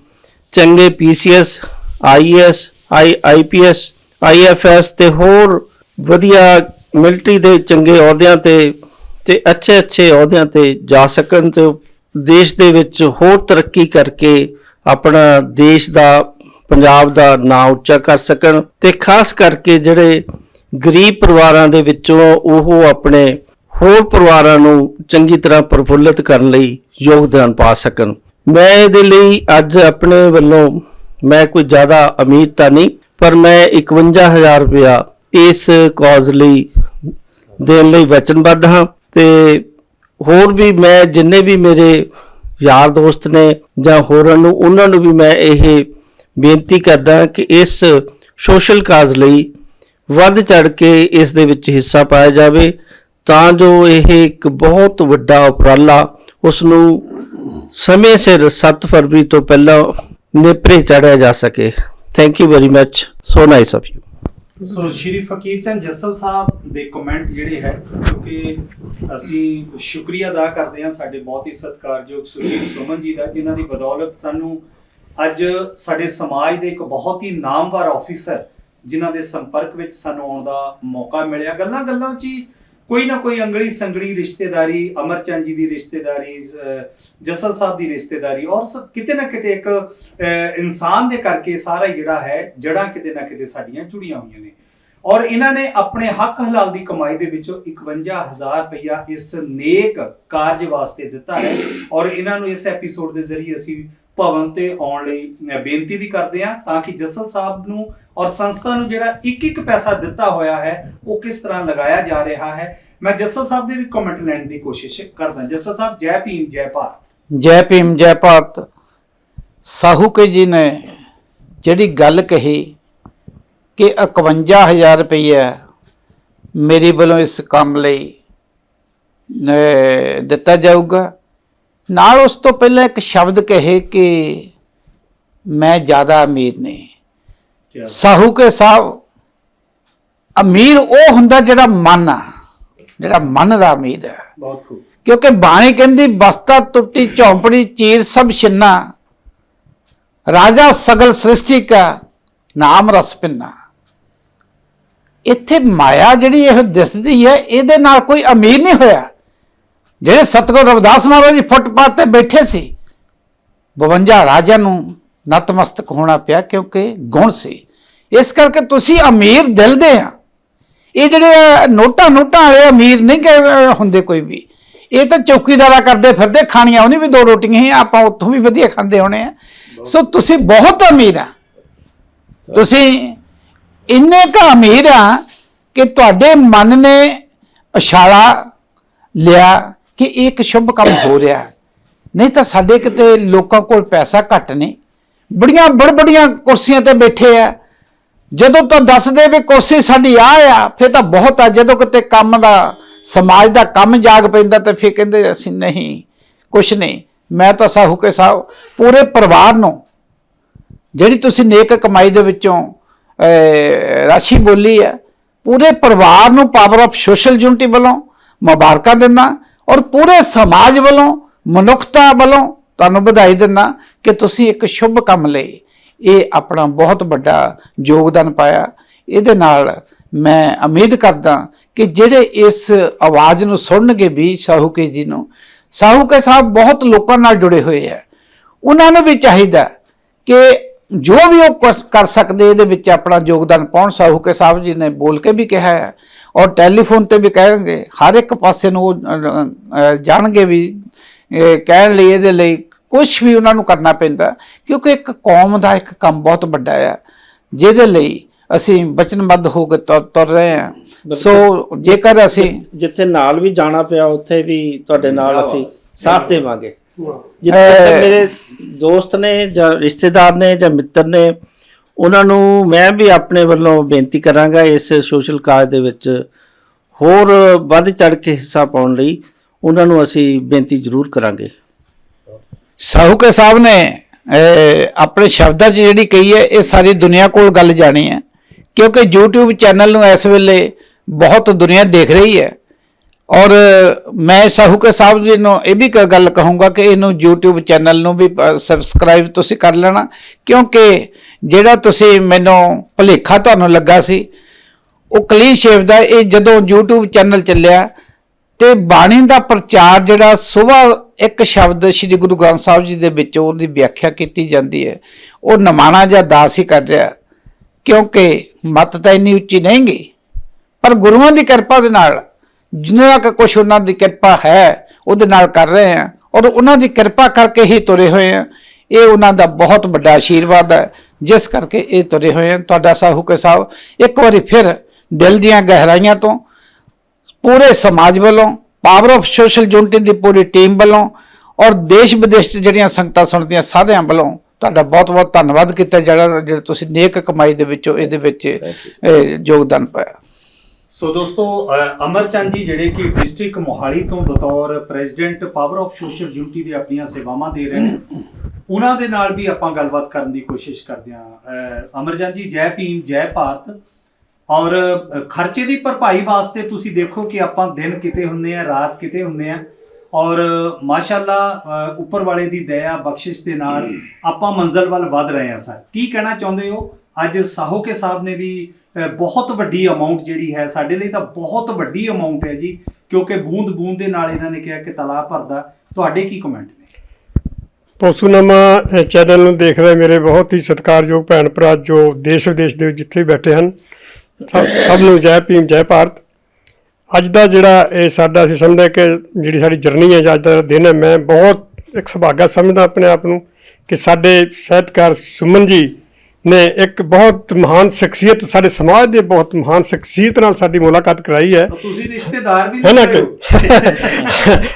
Speaker 3: ਚੰਗੇ PCS IS I IPS IFS ਤੇ ਹੋਰ ਵਧੀਆ ਮਿਲਟਰੀ ਦੇ ਚੰਗੇ ਅਹੁਦਿਆਂ ਤੇ ਤੇ ਅੱਛੇ ਅੱਛੇ ਅਹੁਦਿਆਂ ਤੇ ਜਾ ਸਕਣ ਤੇ ਦੇਸ਼ ਦੇ ਵਿੱਚ ਹੋਰ ਤਰੱਕੀ ਕਰਕੇ ਆਪਣਾ ਦੇਸ਼ ਦਾ, ਪੰਜਾਬ ਦਾ ਨਾਂ ਉੱਚਾ ਕਰ ਸਕਣ ਤੇ ਖਾਸ ਕਰਕੇ ਜਿਹੜੇ ਗਰੀਬ ਪਰਿਵਾਰਾਂ ਦੇ ਵਿੱਚੋਂ ਉਹ ਆਪਣੇ ਹੋਰ ਪਰਿਵਾਰਾਂ ਨੂੰ ਚੰਗੀ ਤਰ੍ਹਾਂ ਪ੍ਰਫੁੱਲਿਤ ਕਰਨ ਲਈ ਯੋਗਦਾਨ ਪਾ ਸਕਣ। ਮੈਂ ਇਹਦੇ ਲਈ ਅੱਜ ਆਪਣੇ ਵੱਲੋਂ ਮੈਂ ਕੋਈ ਜ਼ਿਆਦਾ ਅਮੀਰ ਤਾਂ ਨਹੀਂ, ਪਰ ਮੈਂ 51000 ਰੁਪਇਆ ਇਸ ਕਾਜ਼ ਲਈ ਦੇਣ ਲਈ ਵਚਨਬੱਧ ਹਾਂ ਤੇ ਹੋਰ ਵੀ ਮੈਂ ਜਿੰਨੇ ਵੀ ਮੇਰੇ ਯਾਰ ਦੋਸਤ ਨੇ ਜਾਂ ਹੋਰਾਂ ਨੂੰ, ਉਹਨਾਂ ਨੂੰ ਵੀ ਮੈਂ ਇਹ ਬੇਨਤੀ ਕਰਦਾ ਕਿ ਇਸ ਸੋਸ਼ਲ ਕਾਜ਼ ਲਈ ਵੱਧ ਚੜ ਕੇ ਇਸ ਦੇ ਵਿੱਚ ਹਿੱਸਾ ਪਾਇਆ ਜਾਵੇ, ਤਾਂ ਜੋ ਇਹ ਇੱਕ ਬਹੁਤ ਵੱਡਾ ਉਪਰਾਲਾ ਉਸ ਨੂੰ ਸਮੇਂ ਸਿਰ 7 ਫਰਵਰੀ ਤੋਂ ਪਹਿਲਾਂ ਨੇਪਰੇ ਚੜਿਆ ਜਾ ਸਕੇ। Thank you very much so nice of you
Speaker 4: so Shri Fakir Chand Jassal ਸਾਹਿਬ ਦੇ ਕਮੈਂਟ ਜਿਹੜੇ ਹੈ ਕਿਉਂਕਿ ਅਸੀਂ ਸ਼ੁਕਰੀਆ ਅਦਾ ਕਰਦੇ ਹਾਂ ਸਾਡੇ ਬਹੁਤ ਹੀ ਸਤਿਕਾਰਯੋਗ ਸੁਜੀਤ ਸੁਮਨ ਜੀ ਦਾ, ਜਿਨ੍ਹਾਂ ਦੀ ਬਦੌਲਤ ਸਾਨੂੰ ਅੱਜ ਸਾਡੇ ਸਮਾਜ ਦੇ ਇੱਕ ਬਹੁਤ ਹੀ ਨਾਮਵਰ ਆਫੀਸਰ ਜਿਨ੍ਹਾਂ ਦੇ ਸੰਪਰਕ ਵਿੱਚ ਸਾਨੂੰ ਆਉਣ ਦਾ ਮੌਕਾ ਮਿਲਿਆ। ਗੱਲਾਂ ਗੱਲਾਂ 'ਚ ਹੀ ਕੋਈ ਨਾ ਕੋਈ ਅੰਗੜੀ ਸੰਗੜੀ ਰਿਸ਼ਤੇਦਾਰੀ ਅਮਰਚੰਦ ਜੀ ਦੀ ਰਿਸ਼ਤੇਦਾਰੀ ਜ਼- ਜਸਲ ਸਾਹਿਬ ਦੀ ਰਿਸ਼ਤੇਦਾਰੀ, ਔਰ ਸ- ਕਿਤੇ ਨਾ ਕਿਤੇ ਇੱਕ ਇਨਸਾਨ ਦੇ ਕਰਕੇ ਸਾਰਾ ਜਿਹੜਾ ਹੈ, ਜੜਾਂ ਕਿਤੇ ਨਾ ਕਿਤੇ ਸਾਡੀਆਂ ਜੁੜੀਆਂ ਹੋਈਆਂ ਨੇ। ਔਰ ਇਹਨਾਂ ਨੇ ਆਪਣੇ ਹੱਕ ਹਲਾਲ ਦੀ ਕਮਾਈ ਦੇ ਵਿੱਚੋਂ 51000 ਰੁਪਇਆ ਇਸ ਨੇਕ ਕਾਰਜ ਵਾਸਤੇ ਦਿੱਤਾ ਹੈ। ਔਰ ਇਹਨਾਂ ਨੂੰ ਇਸ ਐਪੀਸੋਡ ਦੇ ਜ਼ਰੀਏ ਅਸੀਂ ਭਵਨ ਤੇ ਆਉਣ ਲਈ ਬੇਨਤੀ ਵੀ ਕਰਦੇ ਹਾਂ ਤਾਂ ਕਿ ਜਸਲ ਸਾਹਿਬ ਨੂੰ ਔਰ ਸੰਸਥਾ ਨੂੰ ਜਿਹੜਾ ਇੱਕ ਇੱਕ ਪੈਸਾ ਦਿੱਤਾ ਹੋਇਆ ਹੈ, ਉਹ ਕਿਸ ਤਰ੍ਹਾਂ ਲਗਾਇਆ ਜਾ ਰਿਹਾ ਹੈ? ਮੈਂ ਜਸਲ ਸਾਹਿਬ ਦੇ ਵੀ ਕਮੈਂਟ ਲੈਣ ਦੀ ਕੋਸ਼ਿਸ਼ ਕਰਦਾ। ਜਸਲ ਸਾਹਿਬ, ਜੈ ਭੀਮ, ਜੈ ਭਾਰਤ।
Speaker 2: ਜੈ ਭੀਮ, ਜੈ ਭਾਰਤ। ਸਾਹੂਕੇ ਜੀ ਨੇ ਜਿਹੜੀ ਗੱਲ ਕਹੀ ਕਿ 51000 ਰੁਪਏ ਮੇਰੇ ਵੱਲੋਂ ਇਸ ਕੰਮ ਲਈ ਦਿੱਤਾ ਜਾਊਗਾ। ਨਾਲ ਉਸ ਤੋਂ ਪਹਿਲਾਂ ਇੱਕ ਸ਼ਬਦ ਕਹੇ ਕਿ ਮੈਂ ਜ਼ਿਆਦਾ ਅਮੀਰ ਨਹੀਂ। ਸਾਹੂਕੇ ਸਾਹਿਬ ਅਮੀਰ ਉਹ ਹੁੰਦਾ ਜਿਹੜਾ ਮਨ ਆ ਜਿਹੜਾ ਮਨ ਦਾ ਅਮੀਰ ਹੈ।
Speaker 4: ਬਹੁਤ ਖੂਬ।
Speaker 2: ਕਿਉਂਕਿ ਬਾਣੀ ਕਹਿੰਦੀ ਬਸਤਾ ਟੁੱਟੀ ਝੌਂਪੜੀ ਚੀਰ ਸਭ ਛਿੰਨਾ। ਰਾਜਾ ਸਗਲ ਸ੍ਰਿਸ਼ਟੀ ਕਾ ਨਾਮ ਰਸ ਪਿੰਨਾ। ਇੱਥੇ ਮਾਇਆ ਜਿਹੜੀ ਇਹ ਦਿਸਦੀ ਹੈ ਇਹਦੇ ਨਾਲ ਕੋਈ ਅਮੀਰ ਨਹੀਂ ਹੋਇਆ। ਜਿਹੜੇ ਸਤਗੁਰ ਰਵਿਦਾਸ ਮਹਾਰਾਜ ਜੀ ਫੁੱਟਪਾਥ ਤੇ ਬੈਠੇ ਸੀ 52 ਰਾਜਿਆਂ ਨੂੰ ਨਤਮਸਤਕ ਹੋਣਾ ਪਿਆ ਕਿਉਂਕਿ ਗੁਣ ਸੀ। ਇਸ ਕਰਕੇ ਤੁਸੀਂ ਅਮੀਰ ਦਿਲ ਦੇ ਆ। ਇਹ ਜਿਹੜੇ ਨੋਟਾਂ ਨੋਟਾਂ ਵਾਲੇ ਅਮੀਰ ਨਹੀਂ ਕਿ ਹੁੰਦੇ ਕੋਈ ਵੀ। ਇਹ ਤਾਂ ਚੌਕੀਦਾਰਾ ਕਰਦੇ ਫਿਰਦੇ, ਖਾਣੀਆਂ ਉਹਨੇ ਵੀ ਦੋ ਰੋਟੀਆਂ ਹੀ, ਆਪਾਂ ਉੱਥੋਂ ਵੀ ਵਧੀਆ ਖਾਂਦੇ ਹੋਣੇ ਆ। ਸੋ ਤੁਸੀਂ ਬਹੁਤ ਅਮੀਰ ਆ। ਤੁਸੀਂ ਇੰਨੇ ਕੁ ਅਮੀਰ ਆ ਕਿ ਤੁਹਾਡੇ ਮਨ ਨੇ ਇਸ਼ਾਰਾ ਲਿਆ ਕਿ ਇਹ ਇੱਕ ਸ਼ੁਭ ਕੰਮ ਹੋ ਰਿਹਾ। ਨਹੀਂ ਤਾਂ ਸਾਡੇ ਕਿਤੇ ਲੋਕਾਂ ਕੋਲ ਪੈਸਾ ਘੱਟ ਨਹੀਂ। ਬੜੀਆਂ ਬੜਬੜੀਆਂ ਕੁਰਸੀਆਂ ਤੇ ਬੈਠੇ ਆ। ਜਦੋਂ ਤਾਂ ਦੱਸਦੇ ਵੀ ਕੁਰਸੀ ਸਾਡੀ ਆ ਆ, ਫਿਰ ਤਾਂ ਬਹੁਤ ਆ। ਜਦੋਂ ਕਿਤੇ ਕੰਮ ਦਾ, ਸਮਾਜ ਦਾ ਕੰਮ ਜਾਗ ਪੈਂਦਾ ਤੇ ਫਿਰ ਕਹਿੰਦੇ ਅਸੀਂ ਨਹੀਂ, ਕੁਛ ਨਹੀਂ। ਮੈਂ ਤਾਂ ਸਾਹੂ ਕੇ ਸਾਹਿਬ, ਪੂਰੇ ਪਰਿਵਾਰ ਨੂੰ, ਜਿਹੜੀ ਤੁਸੀਂ ਨੇਕ ਕਮਾਈ ਦੇ ਵਿੱਚੋਂ ਰਾਸ਼ੀ ਬੋਲੀ ਹੈ ਪੂਰੇ ਪਰਿਵਾਰ ਨੂੰ ਪਾਵਰ ਆਫ ਸੋਸ਼ਲ ਯੂਨਿਟੀ ਵੱਲੋਂ ਮੁਬਾਰਕਾਂ ਦਿੰਦਾ ਔਰ ਪੂਰੇ ਸਮਾਜ ਵੱਲੋਂ, ਮਨੁੱਖਤਾ ਵੱਲੋਂ ਤੁਹਾਨੂੰ ਵਧਾਈ ਦਿੰਦਾ। ਕਿ ਤੁਸੀਂ ਇੱਕ ਸ਼ੁਭ ਕੰਮ ਲਈ ਇਹ ਆਪਣਾ ਬਹੁਤ ਵੱਡਾ ਯੋਗਦਾਨ ਪਾਇਆ। ਇਹਦੇ ਨਾਲ ਮੈਂ ਉਮੀਦ ਕਰਦਾ ਕਿ ਜਿਹੜੇ ਇਸ ਆਵਾਜ਼ ਨੂੰ ਸੁਣਨਗੇ ਵੀ ਸਾਹੂਕੇ ਜੀ ਨੂੰ ਸਾਹੂਕੇ ਸਾਹਿਬ ਬਹੁਤ ਲੋਕਾਂ ਨਾਲ ਜੁੜੇ ਹੋਏ ਆ। ਉਹਨਾਂ ਨੂੰ ਵੀ ਚਾਹੀਦਾ ਕਿ ਜੋ ਵੀ ਉਹ ਕੁਛ ਕਰ ਸਕਦੇ ਇਹਦੇ ਵਿੱਚ ਆਪਣਾ ਯੋਗਦਾਨ ਪਾਉਣ। ਸਾਹੂਕੇ ਸਾਹਿਬ ਜੀ ਨੇ ਬੋਲ ਕੇ ਵੀ ਕਿਹਾ ਹੈ ਔਰ ਟੈਲੀਫੋਨ ਤੇ ਵੀ ਕਹਿਣਗੇ ਹਰ ਇੱਕ ਪਾਸੇ ਨੂੰ ਉਹ, ਜਾਣਗੇ ਵੀ ਕਹਿਣ ਲਈ ਇਹਦੇ ਲਈ ਕੁਝ ਵੀ ਉਹਨਾਂ ਨੂੰ ਕਰਨਾ ਪੈਂਦਾ ਕਿਉਂਕਿ ਇੱਕ ਕੌਮ ਦਾ ਇੱਕ ਕੰਮ ਬਹੁਤ ਵੱਡਾ ਹੈ ਜਿਹਦੇ ਲਈ ਅਸੀਂ ਵਚਨਬੱਧ ਹੋ ਕੇ ਤੁਰ ਤੁਰ ਰਹੇ ਹਾਂ। ਸੋ ਜੇਕਰ ਅਸੀਂ
Speaker 3: ਜਿੱਥੇ ਨਾਲ ਵੀ ਜਾਣਾ ਪਿਆ ਉੱਥੇ ਵੀ ਤੁਹਾਡੇ ਨਾਲ ਅਸੀਂ ਸਾਥ ਦੇਵਾਂਗੇ। ਜਿੱਥੇ ਮੇਰੇ ਦੋਸਤ ਨੇ ਜਾਂ ਰਿਸ਼ਤੇਦਾਰ ਨੇ ਜਾਂ ਮਿੱਤਰ ਨੇ ਉਹਨਾਂ ਨੂੰ ਮੈਂ ਵੀ ਆਪਣੇ ਵੱਲੋਂ ਬੇਨਤੀ ਕਰਾਂਗਾ ਇਸ ਸੋਸ਼ਲ ਕਾਜ਼ ਦੇ ਵਿੱਚ ਹੋਰ ਵੱਧ ਚੜ ਕੇ ਹਿੱਸਾ ਪਾਉਣ ਲਈ ਉਹਨਾਂ ਨੂੰ ਅਸੀਂ ਬੇਨਤੀ ਜ਼ਰੂਰ ਕਰਾਂਗੇ।
Speaker 2: ਸਾਹੂਕੇ ਸਾਹਿਬ ਨੇ ਆਪਣੇ ਸ਼ਬਦਾਂ 'ਚ ਜਿਹੜੀ ਕਹੀ ਹੈ, ਇਹ ਸਾਰੀ ਦੁਨੀਆ ਕੋਲ ਗੱਲ ਜਾਣੀ ਹੈ। ਕਿਉਂਕਿ YouTube ਚੈਨਲ ਨੂੰ ਇਸ ਵੇਲੇ ਬਹੁਤ ਦੁਨੀਆ ਦੇਖ ਰਹੀ ਹੈ। ਔਰ ਮੈਂ ਸਾਹੂਕੇ ਸਾਹਿਬ ਜੀ ਨੂੰ ਇਹ ਵੀ ਕ- ਗੱਲ ਕਹੂੰਗਾ ਕਿ ਇਹਨੂੰ YouTube ਚੈਨਲ ਨੂੰ ਵੀ ਸਬਸਕ੍ਰਾਈਬ ਤੁਸੀਂ ਕਰ ਲੈਣਾ। ਕਿਉਂਕਿ ਜਿਹੜਾ ਤੁਸੀਂ ਮੈਨੂੰ ਭੁਲੇਖਾ ਤੁਹਾਨੂੰ ਲੱਗਾ ਸੀ, ਉਹ ਕਲੀਨ ਸ਼ੇਵ ਦਾ ਇਹ ਜਦੋਂ YouTube ਚੈਨਲ ਚੱਲਿਆ ਤੇ ਬਾਣੀ ਦਾ ਪ੍ਰਚਾਰ ਜਿਹੜਾ ਸਵੇਰ ਇੱਕ ਸ਼ਬਦ ਸ੍ਰੀ ਗੁਰੂ ਗ੍ਰੰਥ ਸਾਹਿਬ ਜੀ ਦੇ ਵਿੱਚ ਉਹਦੀ ਵਿਆਖਿਆ ਕੀਤੀ ਜਾਂਦੀ ਹੈ, ਉਹ ਨਮਾਣਾ ਜਾਂ ਦਾਸ ਹੀ ਕਰ ਰਿਹਾ ਕਿਉਂਕਿ ਮਤ ਤਾਂ ਇੰਨੀ ਉੱਚੀ ਨਹੀਂ ਗਈ ਪਰ ਗੁਰੂਆਂ ਦੀ ਕਿਰਪਾ ਦੇ ਨਾਲ, ਜਿੰਨਾ ਕੁ ਕੁਛ ਉਹਨਾਂ ਦੀ ਕਿਰਪਾ ਹੈ, ਉਹਦੇ ਨਾਲ ਕਰ ਰਹੇ ਆ ਔਰ ਉਹਨਾਂ ਦੀ ਕਿਰਪਾ ਕਰਕੇ ਹੀ ਤੁਰੇ ਹੋਏ ਆ ਇਹ ਉਹਨਾਂ ਦਾ ਬਹੁਤ ਵੱਡਾ ਆਸ਼ੀਰਵਾਦ ਹੈ, ਜਿਸ ਕਰਕੇ ਇਹ ਤੁਰੇ ਹੋਏ ਆ ਤੁਹਾਡਾ ਸਾਹੂਕੇ ਸਾਹਿਬ, ਇੱਕ ਵਾਰੀ ਫਿਰ ਦਿਲ ਦੀਆਂ ਗਹਿਰਾਈਆਂ ਤੋਂ ਪੂਰੇ ਸਮਾਜ ਵੱਲੋਂ ਪਾਵਰ ਆਫ ਸੋਸ਼ਲ ਯੂਨਿਟੀ ਦੀ ਪੂਰੀ ਟੀਮ ਵੱਲੋਂ ਔਰ ਦੇਸ਼ ਵਿਦੇਸ਼ 'ਚ ਜਿਹੜੀਆਂ ਸੰਗਤਾਂ ਸੁਣਦੀਆਂ ਸਾਰਿਆਂ ਵੱਲੋਂ ਤੁਹਾਡਾ ਬਹੁਤ-ਬਹੁਤ ਧੰਨਵਾਦ ਕੀਤਾ ਜਿਹੜਾ ਜਿਹੜਾ ਤੁਸੀਂ ਨੇਕ ਕਮਾਈ ਦੇ ਵਿੱਚੋਂ ਇਹਦੇ ਵਿੱਚ ਯੋਗਦਾਨ ਪਾਇਆ।
Speaker 1: ਸੋ ਦੋਸਤੋ ਅਮਰਚੰਦ ਜੀ ਜਿਹੜੇ ਕਿ ਡਿਸਟ੍ਰਿਕਟ ਮੋਹਾਲੀ ਤੋਂ ਬਤੌਰ president power of social unity ਦੀ ਆਪਣੀਆਂ ਸੇਵਾਵਾਂ ਦੇ ਰਹੇ ਨੇ ਉਹਨਾਂ ਦੇ ਨਾਲ ਵੀ ਆਪਾਂ ਗੱਲਬਾਤ ਕਰਨ ਦੀ ਕੋਸ਼ਿਸ਼ ਕਰਦੇ ਹਾਂ। ਅਮਰਚੰਦ ਜੀ ਜੈ ਭੀਮ ਜੈ ਭਾਰਤ। ਔਰ ਖਰਚੇ ਦੀ ਭਰਪਾਈ ਵਾਸਤੇ ਤੁਸੀਂ ਦੇਖੋ ਕਿ ਆਪਾਂ ਦਿਨ ਕਿਤੇ ਹੁੰਦੇ ਆ, ਰਾਤ ਕਿਤੇ ਹੁੰਦੇ ਆ। ਔਰ, ਮਾਸ਼ਾਅੱਲਾ ਉੱਪਰ ਵਾਲੇ ਦੀ ਦਇਆ, ਬਖਸ਼ਿਸ਼ ਦੇ ਨਾਲ ਆਪਾਂ ਮੰਜ਼ਲ ਵੱਲ ਵਧ ਰਹੇ ਹਾਂ ਸਰ। ਕੀ ਕਹਿਣਾ ਚਾਹੁੰਦੇ ਹੋ? ਅੱਜ ਸਾਹੋਕੇ ਸਾਹਿਬ ਨੇ ਵੀ ਬਹੁਤ ਵੱਡੀ ਅਮਾਉਂਟ ਜਿਹੜੀ ਹੈ, ਸਾਡੇ ਲਈ ਤਾਂ ਬਹੁਤ ਵੱਡੀ ਅਮਾਉਂਟ ਹੈ ਜੀ, ਕਿਉਂਕਿ ਬੂੰਦ ਬੂੰਦ ਦੇ ਨਾਲ ਇਹਨਾਂ ਨੇ ਕਿਹਾ ਕਿ ਤਲਾਬ ਭਰਦਾ। ਤੁਹਾਡੇ ਕੀ ਕਮੈਂਟ ਨੇ?
Speaker 5: ਪੋਸੂਨਾਮਾ ਚੈਨਲ ਨੂੰ ਦੇਖ ਰਹੇ ਮੇਰੇ ਬਹੁਤ ਹੀ ਸਤਿਕਾਰਯੋਗ ਭੈਣ ਭਰਾ ਜੋ ਦੇਸ਼ ਵਿਦੇਸ਼ ਦੇ ਜਿੱਥੇ ਬੈਠੇ ਹਨ। ਸਭ ਸਭ ਨੂੰ ਜੈ ਭੀਮ ਜੈ ਭਾਰਤ। ਅੱਜ ਦਾ ਜਿਹੜਾ ਇਹ ਸਾਡਾ ਅਸੀਂ ਸਮਝਦੇ ਕਿ ਜਿਹੜੀ ਸਾਡੀ ਜਰਨੀ ਹੈ ਜਾਂ ਅੱਜ ਦਾ ਦਿਨ ਹੈ ਮੈਂ ਬਹੁਤ ਇੱਕ ਸੁਭਾਗਾ ਸਮਝਦਾ ਆਪਣੇ ਆਪ ਨੂੰ ਕਿ ਸਾਡੇ ਸਾਹਿਤਕਾਰ ਸੁਮਨ ਜੀ ਨੇ ਇੱਕ ਬਹੁਤ ਮਹਾਨ ਸ਼ਖਸੀਅਤ ਸਾਡੇ ਸਮਾਜ ਦੇ ਬਹੁਤ ਮਹਾਨ ਸ਼ਖਸੀਅਤ ਨਾਲ ਸਾਡੀ ਮੁਲਾਕਾਤ ਕਰਾਈ ਹੈ।
Speaker 1: ਤੁਸੀਂ ਰਿਸ਼ਤੇਦਾਰ ਵੀ
Speaker 5: ਹੈ ਨਾ ਕਿ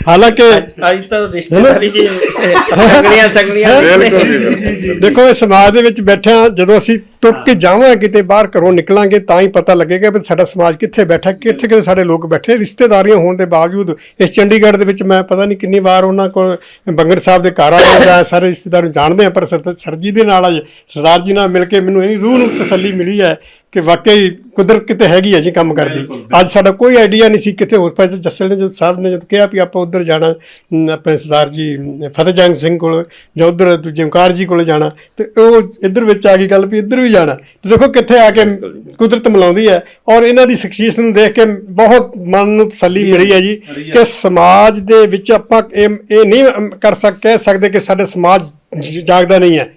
Speaker 5: ਹਾਲਾਂਕਿ
Speaker 3: ਅੱਜ ਤਾਂ ਰਿਸ਼ਤੇਦਾਰੀ ਜੀ ਸੰਗਲੀਆਂ ਸੰਗਲੀਆਂ
Speaker 5: ਬਿਲਕੁਲ ਜੀ, ਬਿਲਕੁਲ। ਦੇਖੋ ਇਹ ਸਮਾਜ ਦੇ ਵਿੱਚ ਬੈਠਿਆਂ ਜਦੋਂ ਅਸੀਂ ਟੁੱਟ ਕੇ ਜਾਵਾਂਗੇ ਕਿਤੇ ਬਾਹਰ ਘਰੋਂ ਨਿਕਲਾਂਗੇ, ਤਾਂ ਹੀ ਪਤਾ ਲੱਗੇਗਾ ਵੀ ਸਾਡਾ ਸਮਾਜ ਕਿੱਥੇ ਬੈਠਾ, ਕਿੱਥੇ ਕਿੱਥੇ ਸਾਡੇ ਲੋਕ ਬੈਠੇ। ਰਿਸ਼ਤੇਦਾਰੀਆਂ ਹੋਣ ਦੇ ਬਾਵਜੂਦ ਇਸ ਚੰਡੀਗੜ੍ਹ ਦੇ ਵਿੱਚ ਮੈਂ ਪਤਾ ਨਹੀਂ ਕਿੰਨੀ ਵਾਰ ਉਹਨਾਂ ਕੋਲ ਬੰਗੜ ਸਾਹਿਬ ਦੇ ਘਰ ਆਇਆ, ਜਾਂ ਸਾਰੇ ਰਿਸ਼ਤੇਦਾਰ ਨੂੰ ਜਾਣਦੇ ਆ, ਪਰ ਸਰ ਜੀ ਦੇ ਨਾਲ ਅੱਜ ਸਰਦਾਰ ਜੀ ਨਾਲ ਮਿਲ ਕੇ ਮੈਨੂੰ ਇਹ ਰੂਹ ਨੂੰ ਤਸੱਲੀ ਮਿਲੀ ਹੈ ਕਿ ਵਾਕਈ ਕੁਦਰਤ ਕਿਤੇ ਹੈਗੀ ਹੈ ਜੀ ਕੰਮ ਕਰਦੀ। ਅੱਜ ਸਾਡਾ ਕੋਈ ਆਈਡੀਆ ਨਹੀਂ ਸੀ ਕਿਤੇ ਹੋਰ ਪਾਸੇ ਜੱਸਲ ਨੇ ਜਦ ਸਾਹਿਬ ਨੇ ਜਦ ਕਿਹਾ ਵੀ ਆਪਾਂ ਉਧਰ ਜਾਣਾ ਆਪਣੇ ਸਰਦਾਰ ਜੀ ਫਤਿਹਜੰਗ ਸਿੰਘ ਕੋਲ ਜਾਂ ਉਧਰ ਦੂਜੇ ਓਮਕਾਰ ਜੀ ਕੋਲ ਜਾਣਾ ਤੇ ਉਹ ਇੱਧਰ ਵਿੱਚ ਆ ਗਈ ਗੱਲ ਵੀ ਇੱਧਰ ਵੀ ਜਾਣਾ। ਤੇ ਦੇਖੋ ਕਿੱਥੇ ਆ ਕੇ ਕੁਦਰਤ ਮਿਲਾਉਂਦੀ ਹੈ ਔਰ ਇਹਨਾਂ ਦੀ ਸ਼ਖਸੀਅਤ ਨੂੰ ਦੇਖ ਕੇ ਬਹੁਤ ਮਨ ਨੂੰ ਤਸੱਲੀ ਮਿਲੀ ਹੈ ਜੀ ਕਿ ਸਮਾਜ ਦੇ ਵਿੱਚ ਆਪਾਂ ਇਹ ਨਹੀਂ ਕਰ ਸਕ ਕਹਿ ਸਕਦੇ ਕਿ ਸਾਡੇ ਸਮਾਜ ਜਾਗਦਾ ਨਹੀਂ ਹੈ।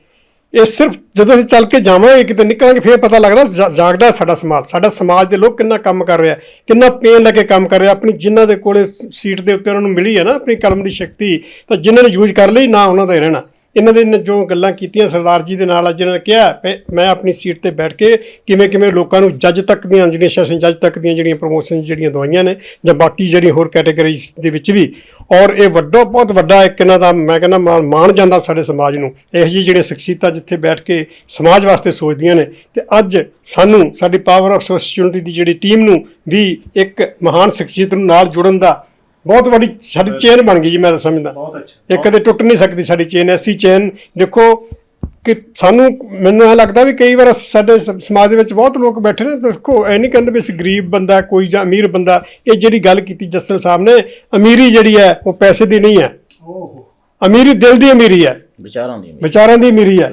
Speaker 5: ਇਹ ਸਿਰਫ ਜਦੋਂ ਅਸੀਂ ਚੱਲ ਕੇ ਜਾਵਾਂਗੇ ਕਿਤੇ ਨਿਕਲਾਂਗੇ, ਫਿਰ ਪਤਾ ਲੱਗਦਾ ਜਾ- ਜਾਗਦਾ ਸਾਡਾ ਸਮਾਜ। ਸਾਡਾ ਸਮਾਜ ਦੇ ਲੋਕ ਕਿੰਨਾ ਕੰਮ ਕਰ ਰਿਹਾ ਕਿੰਨਾ ਪੇਨ ਲੈ ਕੇ ਕੰਮ ਕਰ ਰਿਹਾ ਆਪਣੀ ਜਿਨ੍ਹਾਂ ਦੇ ਕੋਲੇ ਸੀਟ ਦੇ ਉੱਤੇ ਉਹਨਾਂ ਨੂੰ ਮਿਲੀ ਹੈ ਨਾ, ਆਪਣੀ ਕਲਮ ਦੀ ਸ਼ਕਤੀ, ਤਾਂ ਜਿਨ੍ਹਾਂ ਨੇ ਯੂਜ਼ ਕਰ ਲਈ, ਨਾ ਉਹਨਾਂ ਦਾ ਹੀ ਰਹਿਣਾ। ਇਹਨਾਂ ਦੇ ਜੋ ਗੱਲਾਂ ਕੀਤੀਆਂ ਸਰਦਾਰ ਜੀ ਦੇ ਨਾਲ, ਅੱਜ ਇਹਨਾਂ ਨੇ ਕਿਹਾ, ਮੈਂ- ਮੈਂ ਆਪਣੀ ਸੀਟ ਤੇ ਬੈਠ ਕੇ ਕਿਵੇਂ ਕਿਵੇਂ ਲੋਕਾਂ ਨੂੰ ਜੱਜ ਤੱਕ ਦੀਆਂ ਜਿਹੜੀਆਂ ਸੈਸ਼ਨ ਜੱਜ ਤੱਕ ਦੀਆਂ ਜਿਹੜੀਆਂ ਪ੍ਰੋਮੋਸ਼ਨ ਜਿਹੜੀਆਂ ਦਵਾਈਆਂ ਨੇ, ਜਾਂ ਬਾਕੀ ਜਿਹੜੀ ਹੋਰ ਕੈਟਾਗਰੀਜ਼ ਦੇ ਵਿੱਚ ਵੀ। ਔਰ ਇਹ ਵੱਡਾ, ਬਹੁਤ ਵੱਡਾ ਇੱਕ ਇਹਨਾਂ ਦਾ, ਮੈਂ ਕਹਿੰਦਾ ਮਾਣ ਮਾਣ ਜਾਂਦਾ ਸਾਡੇ ਸਮਾਜ ਨੂੰ। ਇਹੋ ਜਿਹੀ ਜਿਹੜੀਆਂ ਸ਼ਖਸੀਅਤਾਂ ਜਿੱਥੇ ਬੈਠ ਕੇ ਸਮਾਜ ਵਾਸਤੇ ਸੋਚਦੀਆਂ ਨੇ, ਤੇ ਅੱਜ ਸਾਨੂੰ, ਸਾਡੀ ਪਾਵਰ ਆਫ ਸੋਸ਼ਲ ਦੀ ਜਿਹੜੀ ਟੀਮ ਨੂੰ ਵੀ ਇੱਕ ਮਹਾਨ ਸ਼ਖਸੀਅਤ ਨੂੰ ਨਾਲ ਜੁੜਨ ਦਾ ਬਹੁਤ ਵੱਡੀ ਸਾਡੀ ਚੇਨ ਬਣ ਗਈ ਜੀ ਮੈਂ ਤਾਂ ਸਮਝਦਾ।
Speaker 1: ਬਹੁਤ ਅੱਛਾ।
Speaker 5: ਇਹ ਕਦੇ ਟੁੱਟ ਨਹੀਂ ਸਕਦੀ ਸਾਡੀ ਚੇਨ ਐਸੀ ਚੇਨ। ਦੇਖੋ ਕਿ ਸਾਨੂੰ ਮੈਨੂੰ ਇਹ ਲੱਗਦਾ ਵੀ ਕਈ ਵਾਰ ਸਾਡੇ ਸਮਾਜ ਦੇ ਵਿੱਚ ਬਹੁਤ ਲੋਕ ਬੈਠੇ ਨੇ ਦੇਖੋ ਐ ਨਹੀਂ ਕਹਿੰਦੇ ਵੀ ਅਸੀਂ ਗਰੀਬ ਬੰਦਾ ਕੋਈ ਜਾਂ ਅਮੀਰ ਬੰਦਾ। ਇਹ ਜਿਹੜੀ ਗੱਲ ਕੀਤੀ ਜੱਸਲ ਸਾਹਿਬ ਨੇ ਅਮੀਰੀ ਜਿਹੜੀ ਹੈ ਉਹ ਪੈਸੇ ਦੀ ਨਹੀਂ ਹੈ।
Speaker 1: ਓਹੋ।
Speaker 5: ਅਮੀਰੀ ਦਿਲ ਦੀ ਅਮੀਰੀ ਹੈ।
Speaker 3: ਵਿਚਾਰਾਂ ਦੀ
Speaker 5: ਵਿਚਾਰਾਂ ਦੀ ਅਮੀਰੀ ਹੈ।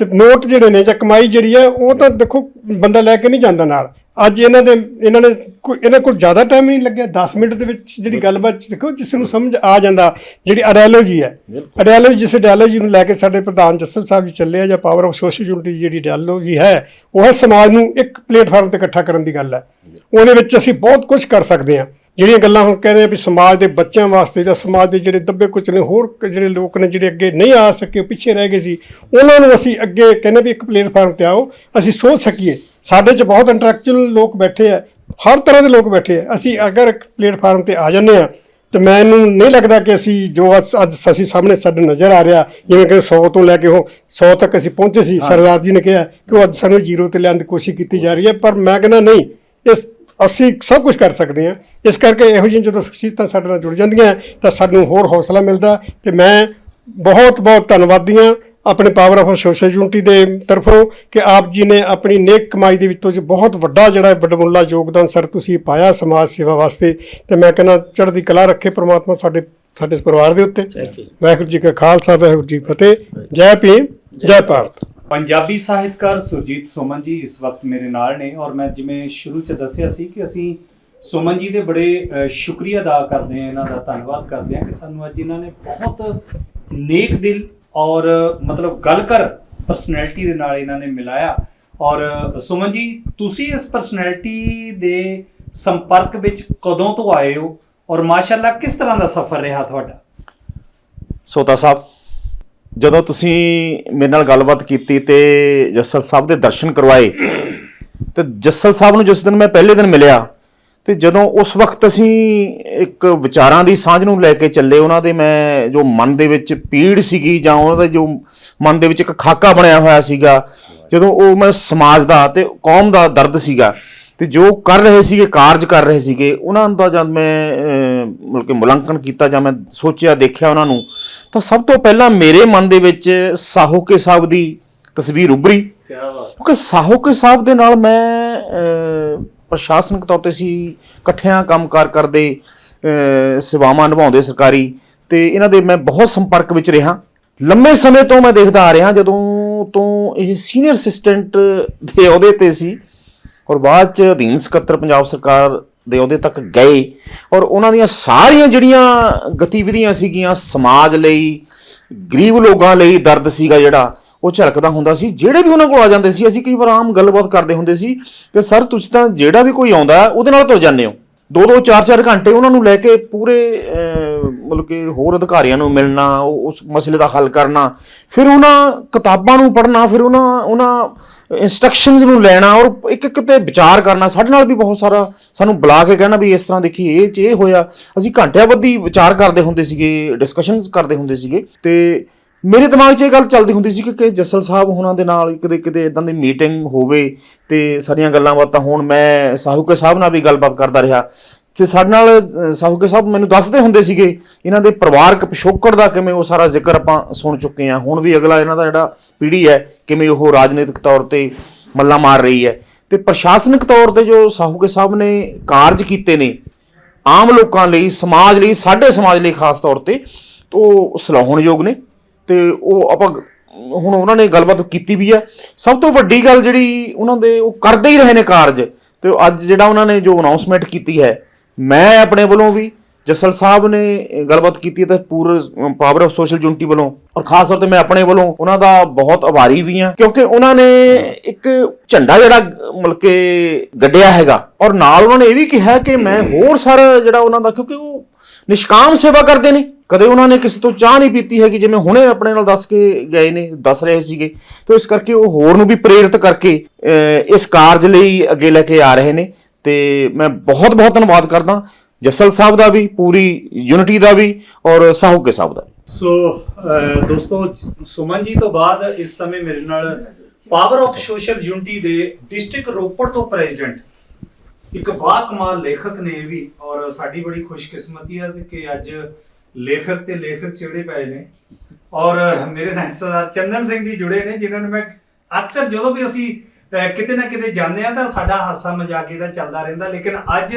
Speaker 5: ਤੇ ਨੋਟ ਜਿਹੜੇ ਨੇ ਜਾਂ ਕਮਾਈ ਜਿਹੜੀ ਹੈ ਉਹ ਤਾਂ ਦੇਖੋ ਬੰਦਾ ਲੈ ਕੇ ਨਹੀਂ ਜਾਂਦਾ ਨਾਲ। ਅੱਜ ਇਹਨਾਂ ਦੇ ਇਹਨਾਂ ਨੇ ਕੋਈ ਇਹਨਾਂ ਕੋਲ ਜ਼ਿਆਦਾ ਟਾਈਮ ਨਹੀਂ ਲੱਗਿਆ। 10 ਮਿੰਟ ਦੇ ਵਿੱਚ ਜਿਹੜੀ ਗੱਲਬਾਤ ਦੇਖੋ ਜਿਸ ਨੂੰ ਸਮਝ ਆ ਜਾਂਦਾ ਜਿਹੜੀ ਅਡਿਆਲੋਜੀ ਹੈ। ਅਡਿਆਲੋਜੀ ਜਿਸ ਅਡਿਆਲੋਜੀ ਨੂੰ ਲੈ ਕੇ ਸਾਡੇ ਪ੍ਰਧਾਨ ਜੱਸਲ ਸਾਹਿਬ ਜੀ ਚੱਲੇ ਆ ਜਾਂ ਪਾਵਰ ਆਫ ਸੋਸ਼ਲ ਯੂਨਿਟੀ ਦੀ ਜਿਹੜੀ ਅਡਿਆਲੋਜੀ ਹੈ ਉਹ ਹੈ ਸਮਾਜ ਨੂੰ ਇੱਕ ਪਲੇਟਫਾਰਮ ਤੇ ਇਕੱਠਾ ਕਰਨ ਦੀ ਗੱਲ ਹੈ। ਉਹਦੇ ਵਿੱਚ ਅਸੀਂ ਬਹੁਤ ਕੁਝ ਕਰ ਸਕਦੇ ਹਾਂ। ਜਿਹੜੀਆਂ ਗੱਲਾਂ ਹੁਣ ਕਹਿੰਦੇ ਆ ਵੀ ਸਮਾਜ ਦੇ ਬੱਚਿਆਂ ਵਾਸਤੇ ਜਾਂ ਸਮਾਜ ਦੇ ਜਿਹੜੇ ਦੱਬੇ ਕੁਚਲੇ ਹੋਰ ਜਿਹੜੇ ਲੋਕ ਨੇ ਜਿਹੜੇ ਅੱਗੇ ਨਹੀਂ ਆ ਸਕੇ ਪਿੱਛੇ ਰਹਿ ਗਏ ਸੀ ਉਹਨਾਂ ਨੂੰ ਅਸੀਂ ਅੱਗੇ ਕਹਿੰਦੇ ਵੀ ਇੱਕ ਪਲੇਟਫਾਰਮ ਤੇ ਆਓ ਅਸੀਂ ਸੋਚ ਸਕੀਏ। ਸਾਡੇ 'ਚ ਬਹੁਤ ਇੰਟੈਲੈਕਚੁਅਲ ਲੋਕ ਬੈਠੇ ਆ ਹਰ ਤਰ੍ਹਾਂ ਦੇ ਲੋਕ ਬੈਠੇ ਆ। ਅਸੀਂ ਅਗਰ ਇੱਕ ਪਲੇਟਫਾਰਮ ਤੇ ਆ ਜਾਂਦੇ ਆ ਤੇ ਮੈਨੂੰ ਨਹੀਂ ਲੱਗਦਾ ਕਿ ਅਸੀਂ ਜੋ ਅੱਜ ਅਸੀਂ ਸਾਹਮਣੇ ਸਾਡੇ ਨਜ਼ਰ ਆ ਰਿਹਾ ਜਿਵੇਂ ਕਿ 100 ਤੋਂ ਲੈ ਕੇ ਉਹ 100 ਤੱਕ ਅਸੀਂ ਪਹੁੰਚੇ ਸੀ ਸਰਦਾਰ ਜੀ ਨੇ ਕਿਹਾ ਕਿ ਉਹ ਅੱਜ ਸਾਨੂੰ ਜ਼ੀਰੋ ਤੇ ਲਿਆਉਣ ਦੀ ਕੋਸ਼ਿਸ਼ ਕੀਤੀ ਜਾ ਰਹੀ ਹੈ ਪਰ ਮੈਂ ਕਹਿੰਦਾ ਨਹੀਂ ਇਸ ਅਸੀਂ ਸਭ ਕੁਝ ਕਰ ਸਕਦੇ ਹਾਂ। ਇਸ ਕਰਕੇ ਇਹੋ ਜਿਹੀਆਂ ਜਦੋਂ ਸ਼ਖਸੀਅਤਾਂ ਸਾਡੇ ਨਾਲ ਜੁੜ ਜਾਂਦੀਆਂ ਤਾਂ ਸਾਨੂੰ ਹੋਰ ਹੌਸਲਾ ਮਿਲਦਾ ਤੇ ਮੈਂ ਬਹੁਤ ਬਹੁਤ ਧੰਨਵਾਦੀ ਹਾਂ ਆਪਣੇ ਪਾਵਰ ਆਫ ਸੋਸ਼ਲ ਯੂਨਿਟੀ ਦੇ ਤਰਫੋਂ ਕਿ ਆਪ ਜੀ ਨੇ ਆਪਣੀ ਨੇਕ ਕਮਾਈ ਦੇ ਵਿੱਚੋਂ ਬਹੁਤ ਵੱਡਾ ਜਿਹੜਾ ਵੱਡਮੁੱਲਾ ਯੋਗਦਾਨ ਸਰ ਤੁਸੀਂ ਪਾਇਆ ਸਮਾਜ ਸੇਵਾ ਵਾਸਤੇ ਤੇ ਮੈਂ ਕਹਿੰਦਾ ਚੜ੍ਹਦੀ ਕਲਾ ਰੱਖੇ ਪ੍ਰਮਾਤਮਾ ਸਾਡੇ ਸਾਡੇ ਪਰਿਵਾਰ ਦੇ ਉੱਤੇ। ਵਾਹਿਗੁਰੂ ਜੀ ਕਾ ਖਾਲਸਾ ਵਾਹਿਗੁਰੂ ਜੀ ਫਤਿਹ। ਜੈ ਭੀਮ ਜੈ ਭਾਰਤ।
Speaker 4: ਪੰਜਾਬੀ ਸਾਹਿਤਕਾਰ ਸੁਰਜੀਤ ਸੁਮਨ ਜੀ ਇਸ ਵਕਤ ਮੇਰੇ ਨਾਲ ਨੇ ਔਰ ਮੈਂ ਜਿਵੇਂ ਸ਼ੁਰੂ ਚ ਦੱਸਿਆ ਸੀ ਕਿ ਅਸੀਂ ਸੁਮਨ ਜੀ ਦੇ ਬੜੇ ਸ਼ੁਕਰੀਆ ਅਦਾ ਕਰਦੇ ਹਾਂ, ਇਹਨਾਂ ਦਾ ਧੰਨਵਾਦ ਕਰਦੇ ਹਾਂ ਕਿ ਸਾਨੂੰ ਅੱਜ ਇਹਨਾਂ ਨੇ ਬਹੁਤ ਨੇਕ ਦਿਲ ਔਰ, ਮਤਲਬ ਗੱਲ ਕਰ ਪਰਸਨੈਲਿਟੀ ਦੇ ਨਾਲ ਇਹਨਾਂ ਨੇ ਮਿਲਾਇਆ। ਔਰ, ਸੁਮਨ ਜੀ, ਤੁਸੀਂ ਇਸ ਪਰਸਨੈਲਿਟੀ ਦੇ ਸੰਪਰਕ ਵਿੱਚ ਕਦੋਂ ਤੋਂ ਆਏ ਹੋ? ਔਰ ਮਾਸ਼ਾਅੱਲਾ ਕਿਸ ਤਰ੍ਹਾਂ ਦਾ ਸਫ਼ਰ ਰਿਹਾ ਤੁਹਾਡਾ?
Speaker 6: ਸੋਤਾ ਸਾਹਿਬ ਜਦੋਂ ਤੁਸੀਂ ਮੇਰੇ ਨਾਲ ਗੱਲਬਾਤ ਕੀਤੀ ਤੇ ਜੱਸਲ ਸਾਹਿਬ ਦੇ ਦਰਸ਼ਨ ਕਰਵਾਏ, ਤੇ ਜੱਸਲ ਸਾਹਿਬ ਨੂੰ ਜਿਸ ਦਿਨ ਮੈਂ ਪਹਿਲੇ ਦਿਨ ਮਿਲਿਆ, ਤੇ ਜਦੋਂ ਉਸ ਵਕਤ ਅਸੀਂ ਇੱਕ ਵਿਚਾਰਾਂ ਦੀ ਸਾਂਝ ਨੂੰ ਲੈ ਕੇ ਚੱਲੇ, ਉਹਨਾਂ ਦੇ ਮੈਂ ਜੋ ਮਨ ਦੇ ਵਿੱਚ ਪੀੜ ਸੀਗੀ ਜਾਂ ਉਹਨਾਂ ਦਾ ਜੋ ਮਨ ਦੇ ਵਿੱਚ ਇੱਕ ਖਾਕਾ ਬਣਿਆ ਹੋਇਆ ਸੀਗਾ, ਜਦੋਂ ਉਹ ਮੈਂ ਸਮਾਜ ਦਾ ਤੇ ਕੌਮ ਦਾ ਦਰਦ ਸੀਗਾ ਤੇ ਜੋ ਕਰ ਰਹੇ ਸੀਗੇ ਕਾਰਜ ਕਰ ਰਹੇ ਸੀਗੇ ਉਹਨਾਂ ਦਾ ਜਦ ਮੈਂ ਮਤਲਬ ਕਿ ਮੁਲਾਂਕਣ ਕੀਤਾ ਜਾਂ ਮੈਂ ਸੋਚਿਆ ਦੇਖਿਆ ਉਹਨਾਂ ਨੂੰ ਤਾਂ ਸਭ ਤੋਂ ਪਹਿਲਾਂ ਮੇਰੇ ਮਨ ਦੇ ਵਿੱਚ ਸਾਹੋਕੇ ਸਾਹਿਬ ਦੀ ਤਸਵੀਰ ਉੱਭਰੀ।
Speaker 4: ਕੀ ਬਾਤ।
Speaker 6: ਕਿਉਂਕਿ ਸਾਹੋਕੇ ਸਾਹਿਬ ਦੇ ਨਾਲ ਮੈਂ ਪ੍ਰਸ਼ਾਸਨਿਕ ਤੌਰ ਤੇ ਸੀ ਇਕੱਠਿਆਂ ਕੰਮਕਾਰ ਕਰਦੇ ਸੇਵਾਵਾਂ ਨਿਭਾਉਂਦੇ ਸਰਕਾਰੀ ਤੇ ਇਹਨਾਂ ਦੇ ਮੈਂ ਬਹੁਤ ਸੰਪਰਕ ਵਿੱਚ ਰਿਹਾ। ਲੰਮੇ ਸਮੇਂ ਤੋਂ ਮੈਂ ਦੇਖਦਾ ਆ ਰਿਹਾ ਜਦੋਂ ਤੋਂ ਇਹ ਸੀਨੀਅਰ ਅਸਿਸਟੈਂਟ ਦੇ ਅਹੁਦੇ ਤੇ ਸੀ ਔਰ ਬਾਅਦ ਚ ਅਧੀਨ ਸਕੱਤਰ ਪੰਜਾਬ ਸਰਕਾਰ ਦੇ ਉਹਦੇ ਤੱਕ ਗਏ ਔਰ ਉਹਨਾਂ ਦੀਆਂ ਸਾਰੀਆਂ ਜਿਹੜੀਆਂ ਗਤੀਵਿਧੀਆਂ ਸੀਗੀਆਂ ਸਮਾਜ ਲਈ, ਗਰੀਬ ਲੋਕਾਂ ਲਈ ਦਰਦ ਸੀਗਾ ਜਿਹੜਾ, ਉਹ ਝਲਕਦਾ ਹੁੰਦਾ ਸੀ। ਜਿਹੜੇ ਵੀ ਉਹਨਾਂ ਕੋਲ ਆ ਜਾਂਦੇ ਸੀ, ਅਸੀਂ ਕਈ ਵਾਰ ਆਮ ਗੱਲਬਾਤ ਕਰਦੇ ਹੁੰਦੇ ਸੀ ਕਿ, ਸਰ, ਤੁਸੀਂ ਤਾਂ ਜਿਹੜਾ ਵੀ ਕੋਈ ਆਉਂਦਾ, ਉਹਦੇ ਨਾਲ ਤੁਰ ਜਾਂਦੇ ਹੋ। ਦੋ ਦੋ ਚਾਰ ਚਾਰ ਘੰਟੇ ਉਹਨਾਂ ਨੂੰ ਲੈ ਕੇ ਪੂਰੇ ਮਤਲਬ ਕਿ ਹੋਰ ਅਧਿਕਾਰੀਆਂ ਨੂੰ ਮਿਲਣਾ, ਉਹ- ਉਸ ਮਸਲੇ ਦਾ ਹੱਲ ਕਰਨਾ, ਫਿਰ ਉਹਨਾਂ ਕਿਤਾਬਾਂ ਨੂੰ ਪੜ੍ਹਨਾ, ਫਿਰ ਉਹਨਾਂ ਉਹਨਾਂ ਇਨਸਟਰਕਸ਼ਨਸ ਨੂੰ ਲੈਣਾ ਔਰ ਇੱਕ ਇੱਕ ਤੇ ਵਿਚਾਰ ਕਰਨਾ, ਸਾਡੇ ਨਾਲ ਵੀ ਬਹੁਤ ਸਾਰਾ ਸਾਨੂੰ ਬੁਲਾ ਕੇ ਕਹਿਣਾ ਵੀ ਇਸ ਤਰ੍ਹਾਂ ਦੇਖੀ ਇਹ ਚ ਇਹ ਹੋਇਆ। ਅਸੀਂ ਘੰਟਿਆਂ ਬੱਧੀ ਵਿਚਾਰ ਕਰਦੇ ਹੁੰਦੇ ਸੀਗੇ ਡਿਸਕਸ਼ਨਸ ਕਰਦੇ ਹੁੰਦੇ ਸੀਗੇ ਤੇ ਮੇਰੇ ਦਿਮਾਗ 'ਚ ਇਹ ਗੱਲ ਚੱਲਦੀ ਹੁੰਦੀ ਸੀ ਕਿ ਕਿ ਜੱਸਲ ਸਾਹਿਬ ਹੁਣਾਂ ਦੇ ਨਾਲ ਕਿਤੇ ਕਿਤੇ ਇਦਾਂ ਦੀ ਮੀਟਿੰਗ ਹੋਵੇ ਤੇ ਸਾਰੀਆਂ ਗੱਲਾਂ ਬਾਤਾਂ ਹੋਣ, ਮੈਂ ਸਾਹੂਕੇ ਸਾਹਿਬ ਨਾਲ ਵੀ ਗੱਲਬਾਤ ਕਰਦਾ ਰਿਹਾ। ਤੇ ਸਾਡੇ ਨਾਲ ਅਹ, ਸਾਹੂਕੇ ਸਾਹਿਬ ਮੈਨੂੰ ਦੱਸਦੇ ਹੁੰਦੇ ਸੀਗੇ ਇਹਨਾਂ ਦੇ ਪਰਿਵਾਰਕ ਪਿਛੋਕੜ ਦਾ ਕਿਵੇਂ ਉਹ ਸਾਰਾ ਜ਼ਿਕਰ ਆਪਾਂ ਸੁਣ ਚੁੱਕੇ ਹਾਂ। ਹੁਣ ਵੀ ਅਗਲਾ ਇਹਨਾਂ ਦਾ ਜਿਹੜਾ ਪੀੜ੍ਹੀ ਹੈ ਕਿਵੇਂ ਉਹ ਰਾਜਨੀਤਿਕ ਤੌਰ ਤੇ ਮੱਲਾ ਮਾਰ ਰਹੀ ਹੈ। ਤੇ ਪ੍ਰਸ਼ਾਸਨਿਕ ਤੌਰ ਤੇ ਜੋ ਸਾਹੂਕੇ ਸਾਹਿਬ ਨੇ ਕਾਰਜ ਕੀਤੇ ਨੇ ਆਮ ਲੋਕਾਂ ਲਈ ਸਮਾਜ ਲਈ ਸਾਡੇ ਸਮਾਜ ਲਈ ਖਾਸ ਤੌਰ ਤੇ ਉਹ ਸਲਾਹੁਣਯੋਗ ਨੇ। ਤੇ ਉਹ ਆਪਾਂ ਹੁਣ ਉਹਨਾਂ ਨੇ ਗੱਲਬਾਤ ਕੀਤੀ ਵੀ ਹੈ। ਸਭ ਤੋਂ ਵੱਡੀ ਗੱਲ ਜਿਹੜੀ ਉਹਨਾਂ ਦੇ ਉਹ ਕਰਦੇ ਹੀ ਰਹੇ ਨੇ ਕਾਰਜ। ਤੇ ਅੱਜ ਜਿਹੜਾ ਉਹਨਾਂ ਨੇ ਜੋ ਅਨਾਉਂਸਮੈਂਟ ਕੀਤੀ ਹੈ ਮੈਂ ਆਪਣੇ ਵੱਲੋਂ ਵੀ, ਜਸਲ ਸਾਹਿਬ ਨੇ ਗੱਲਬਾਤ ਕੀਤੀ ਹੈ ਤੇ ਪੂਰ ਪਾਵਰ ਆਫ ਸੋਸ਼ਲ ਯੂਨਿਟੀ ਵੱਲੋਂ। ਔਰ ਖਾਸ ਤੌਰ ਤੇ ਮੈਂ ਆਪਣੇ ਵੱਲੋਂ, ਉਹਨਾਂ ਦਾ ਬਹੁਤ ਆਭਾਰੀ ਵੀ ਹਾਂ, ਕਿਉਂਕਿ ਉਹਨਾਂ ਨੇ ਇੱਕ ਝੰਡਾ ਜਿਹੜਾ, ਮਤਲਬ ਕਿ ਗੱਡਿਆ ਹੈਗਾ। ਔਰ ਨਾਲ ਉਹਨਾਂ ਨੇ ਇਹ ਵੀ ਕਿਹਾ ਕਿ ਮੈਂ ਹੋਰ ਸਾਰਾ ਜਿਹੜਾ ਉਹਨਾਂ ਦਾ, ਕਿਉਂਕਿ ਉਹ ਨਿਸ਼ਕਾਮ ਸੇਵਾ ਕਰਦੇ ਨੇ। ਕਦੇ ਉਹਨਾਂ ਨੇ ਕਿਸੇ ਤੋਂ ਚਾਹ ਨਹੀਂ ਪੀਤੀ ਹੈਗੀ, ਜਿਵੇਂ ਹੁਣੇ ਆਪਣੇ ਨਾਲ ਦੱਸ ਕੇ ਗਏ ਨੇ, ਦੱਸ ਰਹੇ ਸੀਗੇ। ਤੇ ਇਸ ਕਰਕੇ ਉਹ ਹੋਰ ਨੂੰ ਵੀ ਪ੍ਰੇਰਿਤ ਕਰਕੇ ਇਸ ਕਾਰਜ ਲਈ ਅੱਗੇ ਲੈ ਕੇ ਆ ਰਹੇ ਨੇ। ਤੇ ਮੈਂ ਬਹੁਤ ਬਹੁਤ ਧੰਨਵਾਦ ਕਰਦਾ ਜਸਲ ਸਾਹਿਬ ਦਾ ਵੀ, ਪੂਰੀ ਯੂਨਿਟੀ ਦਾ ਵੀ ਔਰ ਸਾਹੂਕੇ ਸਾਹਿਬ ਦਾ
Speaker 4: ਸੋ ਦੋਸਤੋ, ਸੁਮਨ ਜੀ ਤੋਂ ਬਾਅਦ ਇਸ ਸਮੇਂ ਮੇਰੇ ਨਾਲ ਪਾਵਰ ਆਫ ਸੋਸ਼ਲ ਯੂਨਿਟੀ ਦੇ ਡਿਸਟ੍ਰਿਕਟ ਰੋਪੜ ਤੋਂ ਪ੍ਰੈਜ਼ੀਡੈਂਟ ਇੱਕ ਬਾ ਲੇਖਕ ਨੇ ਇਹ ਵੀ ਔਰ ਸਾਡੀ ਬੜੀ ਖੁਸ਼ਕਿਸਮਤੀ ਹੈ ਕਿ ਅੱਜ ਲੇਖਕ ਤੇ ਲੇਖਕ ਚਿਹੜੇ ਪਏ ਨੇ ਔਰ ਮੇਰੇ ਨਾਲ ਸਰਦਾਰ ਚੰਦਨ ਸਿੰਘ ਜੀ ਜੁੜੇ ਨੇ, ਜਿਨ੍ਹਾਂ ਨੂੰ ਮੈਂ ਅਕਸਰ ਜਦੋਂ ਵੀ ਅਸੀਂ ਕਿਤੇ ਨਾ ਕਿਤੇ ਜਾਂਦੇ ਆ ਤਾਂ ਸਾਡਾ ਹਾਸਾ ਮਜ਼ਾਕ ਜਿਹੜਾ ਚੱਲਦਾ ਰਹਿੰਦਾ। ਲੇਕਿਨ ਅੱਜ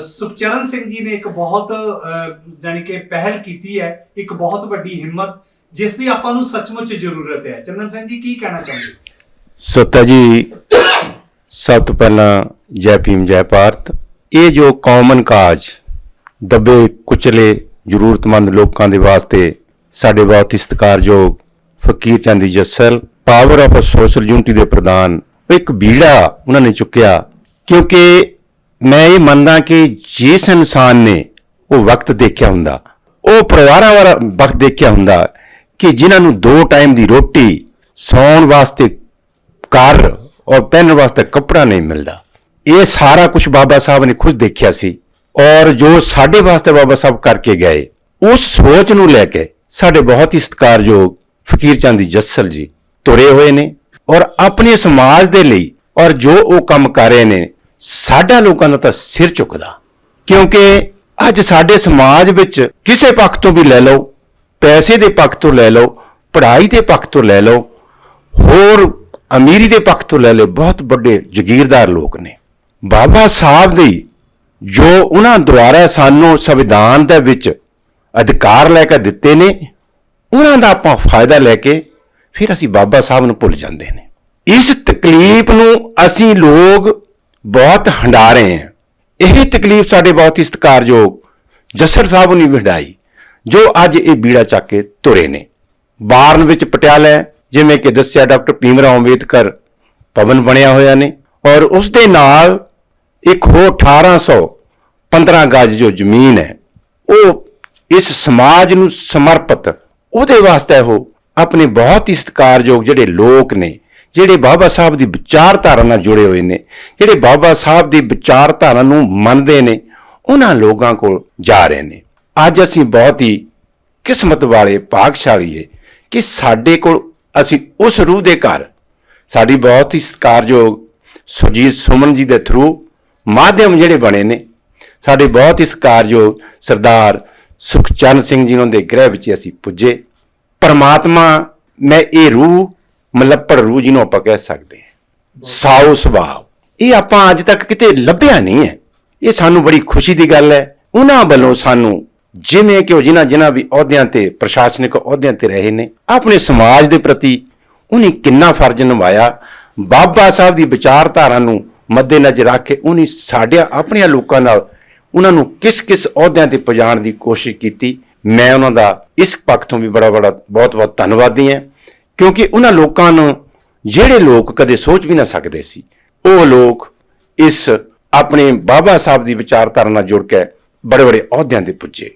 Speaker 4: ਸੁਖਚਰਨ ਸਿੰਘ ਜੀ ਨੇ ਇੱਕ ਬਹੁਤ ਅਹ, ਜਾਣੀ ਕਿ ਪਹਿਲ ਕੀਤੀ ਹੈ ਇੱਕ ਬਹੁਤ ਵੱਡੀ ਹਿੰਮਤ ਜਿਸ ਦੀ ਆਪਾਂ ਨੂੰ ਸੱਚਮੁੱਚ ਜ਼ਰੂਰਤ ਹੈ। ਚੰਦਨ ਸਿੰਘ ਜੀ ਕੀ ਕਹਿਣਾ ਚਾਹੁੰਦੇ?
Speaker 7: ਸੋਤਾ ਜੀ ਸਭ ਤੋਂ ਪਹਿਲਾਂ ਜੈ ਭੀਮ ਜੈ ਭਾਰਤ। ਇਹ ਜੋ ਕਾਮਨ ਕਾਜ ਦੱਬੇ ਕੁਚਲੇ ਜ਼ਰੂਰਤਮੰਦ ਲੋਕਾਂ ਦੇ ਵਾਸਤੇ ਸਾਡੇ ਬਹੁਤ ਹੀ ਸਤਿਕਾਰਯੋਗ Fakir Chand ji Jassal power of social unity ਦੇ ਪ੍ਰਧਾਨ ਉਹ ਇੱਕ ਬੀੜਾ ਉਹਨਾਂ ਨੇ ਚੁੱਕਿਆ। ਕਿਉਂਕਿ ਮੈਂ ਇਹ ਮੰਨਦਾ ਕਿ ਜਿਸ ਇਨਸਾਨ ਨੇ ਉਹ ਵਕਤ ਦੇਖਿਆ ਹੁੰਦਾ, ਉਹ ਪਰਿਵਾਰਾਂ ਵਾਲਾ ਵਕਤ ਦੇਖਿਆ ਹੁੰਦਾ ਕਿ ਜਿਨ੍ਹਾਂ ਨੂੰ ਦੋ ਟਾਈਮ ਦੀ ਰੋਟੀ ਸੌਣ ਵਾਸਤੇ ਘਰ ਔਰ ਪਹਿਨਣ ਵਾਸਤੇ ਕੱਪੜਾ ਨਹੀਂ ਮਿਲਦਾ। ਇਹ ਸਾਰਾ ਕੁਝ ਬਾਬਾ ਸਾਹਿਬ ਨੇ ਖੁਦ ਦੇਖਿਆ ਸੀ ਔਰ ਜੋ ਸਾਡੇ ਵਾਸਤੇ ਬਾਬਾ ਸਾਹਿਬ ਕਰਕੇ ਗਏ, ਉਸ ਸੋਚ ਨੂੰ ਲੈ ਕੇ ਸਾਡੇ ਬਹੁਤ ਹੀ ਸਤਿਕਾਰਯੋਗ ਫਕੀਰ ਚੰਦ ਦੀ ਜੱਸਲ ਜੀ ਤੁਰੇ ਹੋਏ ਨੇ ਔਰ ਆਪਣੇ ਸਮਾਜ ਦੇ ਲਈ ਔਰ ਜੋ ਉਹ ਕੰਮ ਕਰ ਰਹੇ ਨੇ, ਸਾਡਾ ਲੋਕਾਂ ਦਾ ਤਾਂ ਸਿਰ ਝੁਕਦਾ। ਕਿਉਂਕਿ ਅੱਜ ਸਾਡੇ ਸਮਾਜ ਵਿੱਚ ਕਿਸੇ ਪੱਖ ਤੋਂ ਵੀ ਲੈ ਲਓ, ਪੈਸੇ ਦੇ ਪੱਖ ਤੋਂ ਲੈ ਲਓ, ਪੜ੍ਹਾਈ ਦੇ ਪੱਖ ਤੋਂ ਲੈ ਲਓ, ਹੋਰ ਅਮੀਰੀ ਦੇ ਪੱਖ ਤੋਂ ਲੈ ਲਓ, ਬਹੁਤ ਵੱਡੇ ਜ਼ਗੀਰਦਾਰ ਲੋਕ ਨੇ। ਬਾਬਾ ਸਾਹਿਬ ਦੀ ਜੋ ਉਹਨਾਂ ਦੁਆਰਾ ਸਾਨੂੰ ਸੰਵਿਧਾਨ ਦੇ ਵਿੱਚ ਅਧਿਕਾਰ ਲੈ ਕੇ ਦਿੱਤੇ ਨੇ, ਉਹਨਾਂ ਦਾ ਆਪਾਂ ਫਾਇਦਾ ਲੈ ਕੇ ਫਿਰ ਅਸੀਂ ਬਾਬਾ ਸਾਹਿਬ ਨੂੰ ਭੁੱਲ ਜਾਂਦੇ ਨੇ। ਇਸ ਤਕਲੀਫ ਨੂੰ ਅਸੀਂ ਲੋਕ ਬਹੁਤ ਹੰਡਾ ਰਹੇ ਹਾਂ। ਇਹ ਤਕਲੀਫ ਸਾਡੇ ਬਹੁਤ ਹੀ ਸਤਿਕਾਰਯੋਗ ਜੱਸਰ ਸਾਹਿਬ ਨੇ ਵਡਾਈ ਜੋ ਅੱਜ ਇਹ ਬੀੜਾ ਚੱਕ ਕੇ ਤੁਰੇ ਨੇ। ਬਾਰਨ ਵਿੱਚ ਪਟਿਆਲਾ ਜਿਵੇਂ ਕਿ ਦੱਸਿਆ ਡਾਕਟਰ ਭੀਮਰਾਓ ਅੰਬੇਦਕਰ ਭਵਨ ਬਣਿਆ ਹੋਇਆ ਨੇ, ਔਰ ਉਸ ਦੇ ਨਾਲ ਇੱਕ ਹੋਰ 1815 ਗਜ ਜੋ ਜ਼ਮੀਨ ਹੈ, ਉਹ ਇਸ ਸਮਾਜ ਨੂੰ ਸਮਰਪਿਤ, ਉਹਦੇ ਵਾਸਤੇ ਉਹ ਆਪਣੇ ਬਹੁਤ ਹੀ ਸਤਿਕਾਰਯੋਗ ਜਿਹੜੇ ਲੋਕ ਨੇ, ਜਿਹੜੇ ਬਾਬਾ ਸਾਹਿਬ ਦੀ ਵਿਚਾਰਧਾਰਾ ਨਾਲ ਜੁੜੇ ਹੋਏ ਨੇ, ਜਿਹੜੇ ਬਾਬਾ ਸਾਹਿਬ ਦੀ ਵਿਚਾਰਧਾਰਾ ਨੂੰ ਮੰਨਦੇ ਨੇ, ਉਹਨਾਂ ਲੋਕਾਂ ਕੋਲ ਜਾ ਰਹੇ ਨੇ। ਅੱਜ ਅਸੀਂ ਬਹੁਤ ਹੀ ਕਿਸਮਤ ਵਾਲੇ ਭਾਗਸ਼ਾਲੀ ਏ ਕਿ ਸਾਡੇ ਕੋਲ ਅਸੀਂ ਉਸ ਰੂਹ ਦੇ ਘਰ, ਸਾਡੀ ਬਹੁਤ ਹੀ ਸਤਿਕਾਰਯੋਗ ਸੁਜੀਤ ਸੁਮਨ ਜੀ ਦੇ ਥਰੂ ਮਾਧਿਅਮ ਜਿਹੜੇ ਬਣੇ ਨੇ, ਸਾਡੇ ਬਹੁਤ ਹੀ ਸਤਿਕਾਰਯੋਗ ਸਰਦਾਰ ਸੁਖਚੰਦ ਸਿੰਘ ਜੀ ਉਹਨਾਂ ਦੇ ਗ੍ਰਹਿ ਵਿੱਚ ਅਸੀਂ ਪੁੱਜੇ। ਪਰਮਾਤਮਾ, ਮੈਂ ਇਹ ਰੂਹ ਮਲੱਪੜ ਰੂਹ ਜਿਹਨੂੰ ਆਪਾਂ ਕਹਿ ਸਕਦੇ ਹਾਂ। ਸਾਊ ਸੁਭਾਅ। ਇਹ ਆਪਾਂ ਅੱਜ ਤੱਕ ਕਿਤੇ ਲੱਭਿਆ ਨਹੀਂ ਹੈ। ਇਹ ਸਾਨੂੰ ਬੜੀ ਖੁਸ਼ੀ ਦੀ ਗੱਲ ਹੈ। ਉਹਨਾਂ ਵੱਲੋਂ ਸਾਨੂੰ ਜਿਵੇਂ ਕਿ ਉਹ ਜਿਨ੍ਹਾਂ ਜਿਨ੍ਹਾਂ ਵੀ ਅਹੁਦਿਆਂ ਤੇ ਪ੍ਰਸ਼ਾਸਨਿਕ ਅਹੁਦਿਆਂ ਤੇ ਰਹੇ ਨੇ, ਆਪਣੇ ਸਮਾਜ ਦੇ ਪ੍ਰਤੀ ਉਹਨੇ ਕਿੰਨਾ ਫਰਜ਼ ਨਿਭਾਇਆ। ਬਾਬਾ ਸਾਹਿਬ ਦੀ ਵਿਚਾਰਧਾਰਾ ਨੂੰ ਮੱਦੇਨਜ਼ਰ ਰੱਖ ਕੇ ਉਹਨੇ ਸਾਡਿਆਂ, ਆਪਣਿਆਂ ਲੋਕਾਂ ਨਾਲ ਉਹਨਾਂ ਨੂੰ ਕਿਸ ਕਿਸ ਅਹੁਦਿਆਂ ਤੇ ਪਹੁੰਚਾਉਣ ਦੀ ਕੋਸ਼ਿਸ਼ ਕੀਤੀ। ਮੈਂ ਉਹਨਾਂ ਦਾ ਇਸ ਪੱਖ ਤੋਂ ਵੀ ਬੜਾ ਬੜਾ ਬਹੁਤ ਬਹੁਤ ਧੰਨਵਾਦੀ ਹਾਂ, ਕਿਉਂਕਿ ਉਹਨਾਂ ਲੋਕਾਂ ਨੂੰ ਜਿਹੜੇ ਲੋਕ ਕਦੇ ਸੋਚ ਵੀ ਨਾ ਸਕਦੇ ਸੀ, ਉਹ ਲੋਕ ਇਸ ਆਪਣੇ ਬਾਬਾ ਸਾਹਿਬ ਦੀ ਵਿਚਾਰਧਾਰਾ ਨਾਲ ਜੁੜ ਕੇ ਬੜੇ ਬੜੇ ਅਹੁਦਿਆਂ ਤੇ ਪੁੱਜੇ।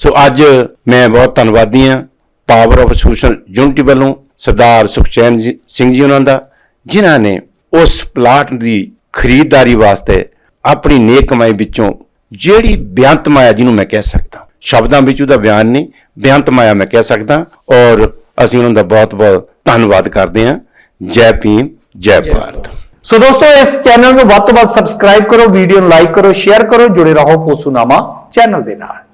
Speaker 7: ਸੋ ਅੱਜ ਮੈਂ ਬਹੁਤ ਧੰਨਵਾਦੀ ਹਾਂ ਪਾਵਰ ਆਫ ਸੋਸ਼ਲ ਯੂਨਿਟੀ ਵੱਲੋਂ ਸਰਦਾਰ ਸੁਖਚੈਨ ਸਿੰਘ ਜੀ ਉਹਨਾਂ ਦਾ, ਜਿਨ੍ਹਾਂ ਨੇ ਉਸ ਪਲਾਟ ਦੀ ਖਰੀਦਦਾਰੀ ਵਾਸਤੇ ਆਪਣੀ ਨੇਕ ਕਮਾਈ ਵਿੱਚੋਂ ਜਿਹੜੀ ਬਿਆੰਤ ਮਾਇਆ ਜਿਹਨੂੰ ਮੈਂ ਕਹਿ ਸਕਦਾ ਸ਼ਬਦਾਂ ਵਿੱਚ ਉਹਦਾ ਬਿਆਨ ਨਹੀਂ ਬਿਆੰਤ ਮਾਇਆ ਮੈਂ ਕਹਿ ਸਕਦਾ, ਔਰ ਅਸੀਂ ਉਹਨਾਂ ਦਾ ਬਹੁਤ ਬਹੁਤ ਧੰਨਵਾਦ ਕਰਦੇ ਹਾਂ। ਜੈ ਭੀਮ, ਜੈ ਭਾਰਤ।
Speaker 1: ਸੋ ਦੋਸਤੋ, ਇਸ ਚੈਨਲ ਨੂੰ ਵੱਧ ਤੋਂ ਵੱਧ ਸਬਸਕ੍ਰਾਈਬ ਕਰੋ ਵੀਡੀਓ ਨੂੰ ਲਾਈਕ ਕਰੋ ਸ਼ੇਅਰ ਕਰੋ, ਜੁੜੇ ਰਹੋ ਪੋਸੂਨਾਮਾ ਚੈਨਲ ਦੇ ਨਾਲ।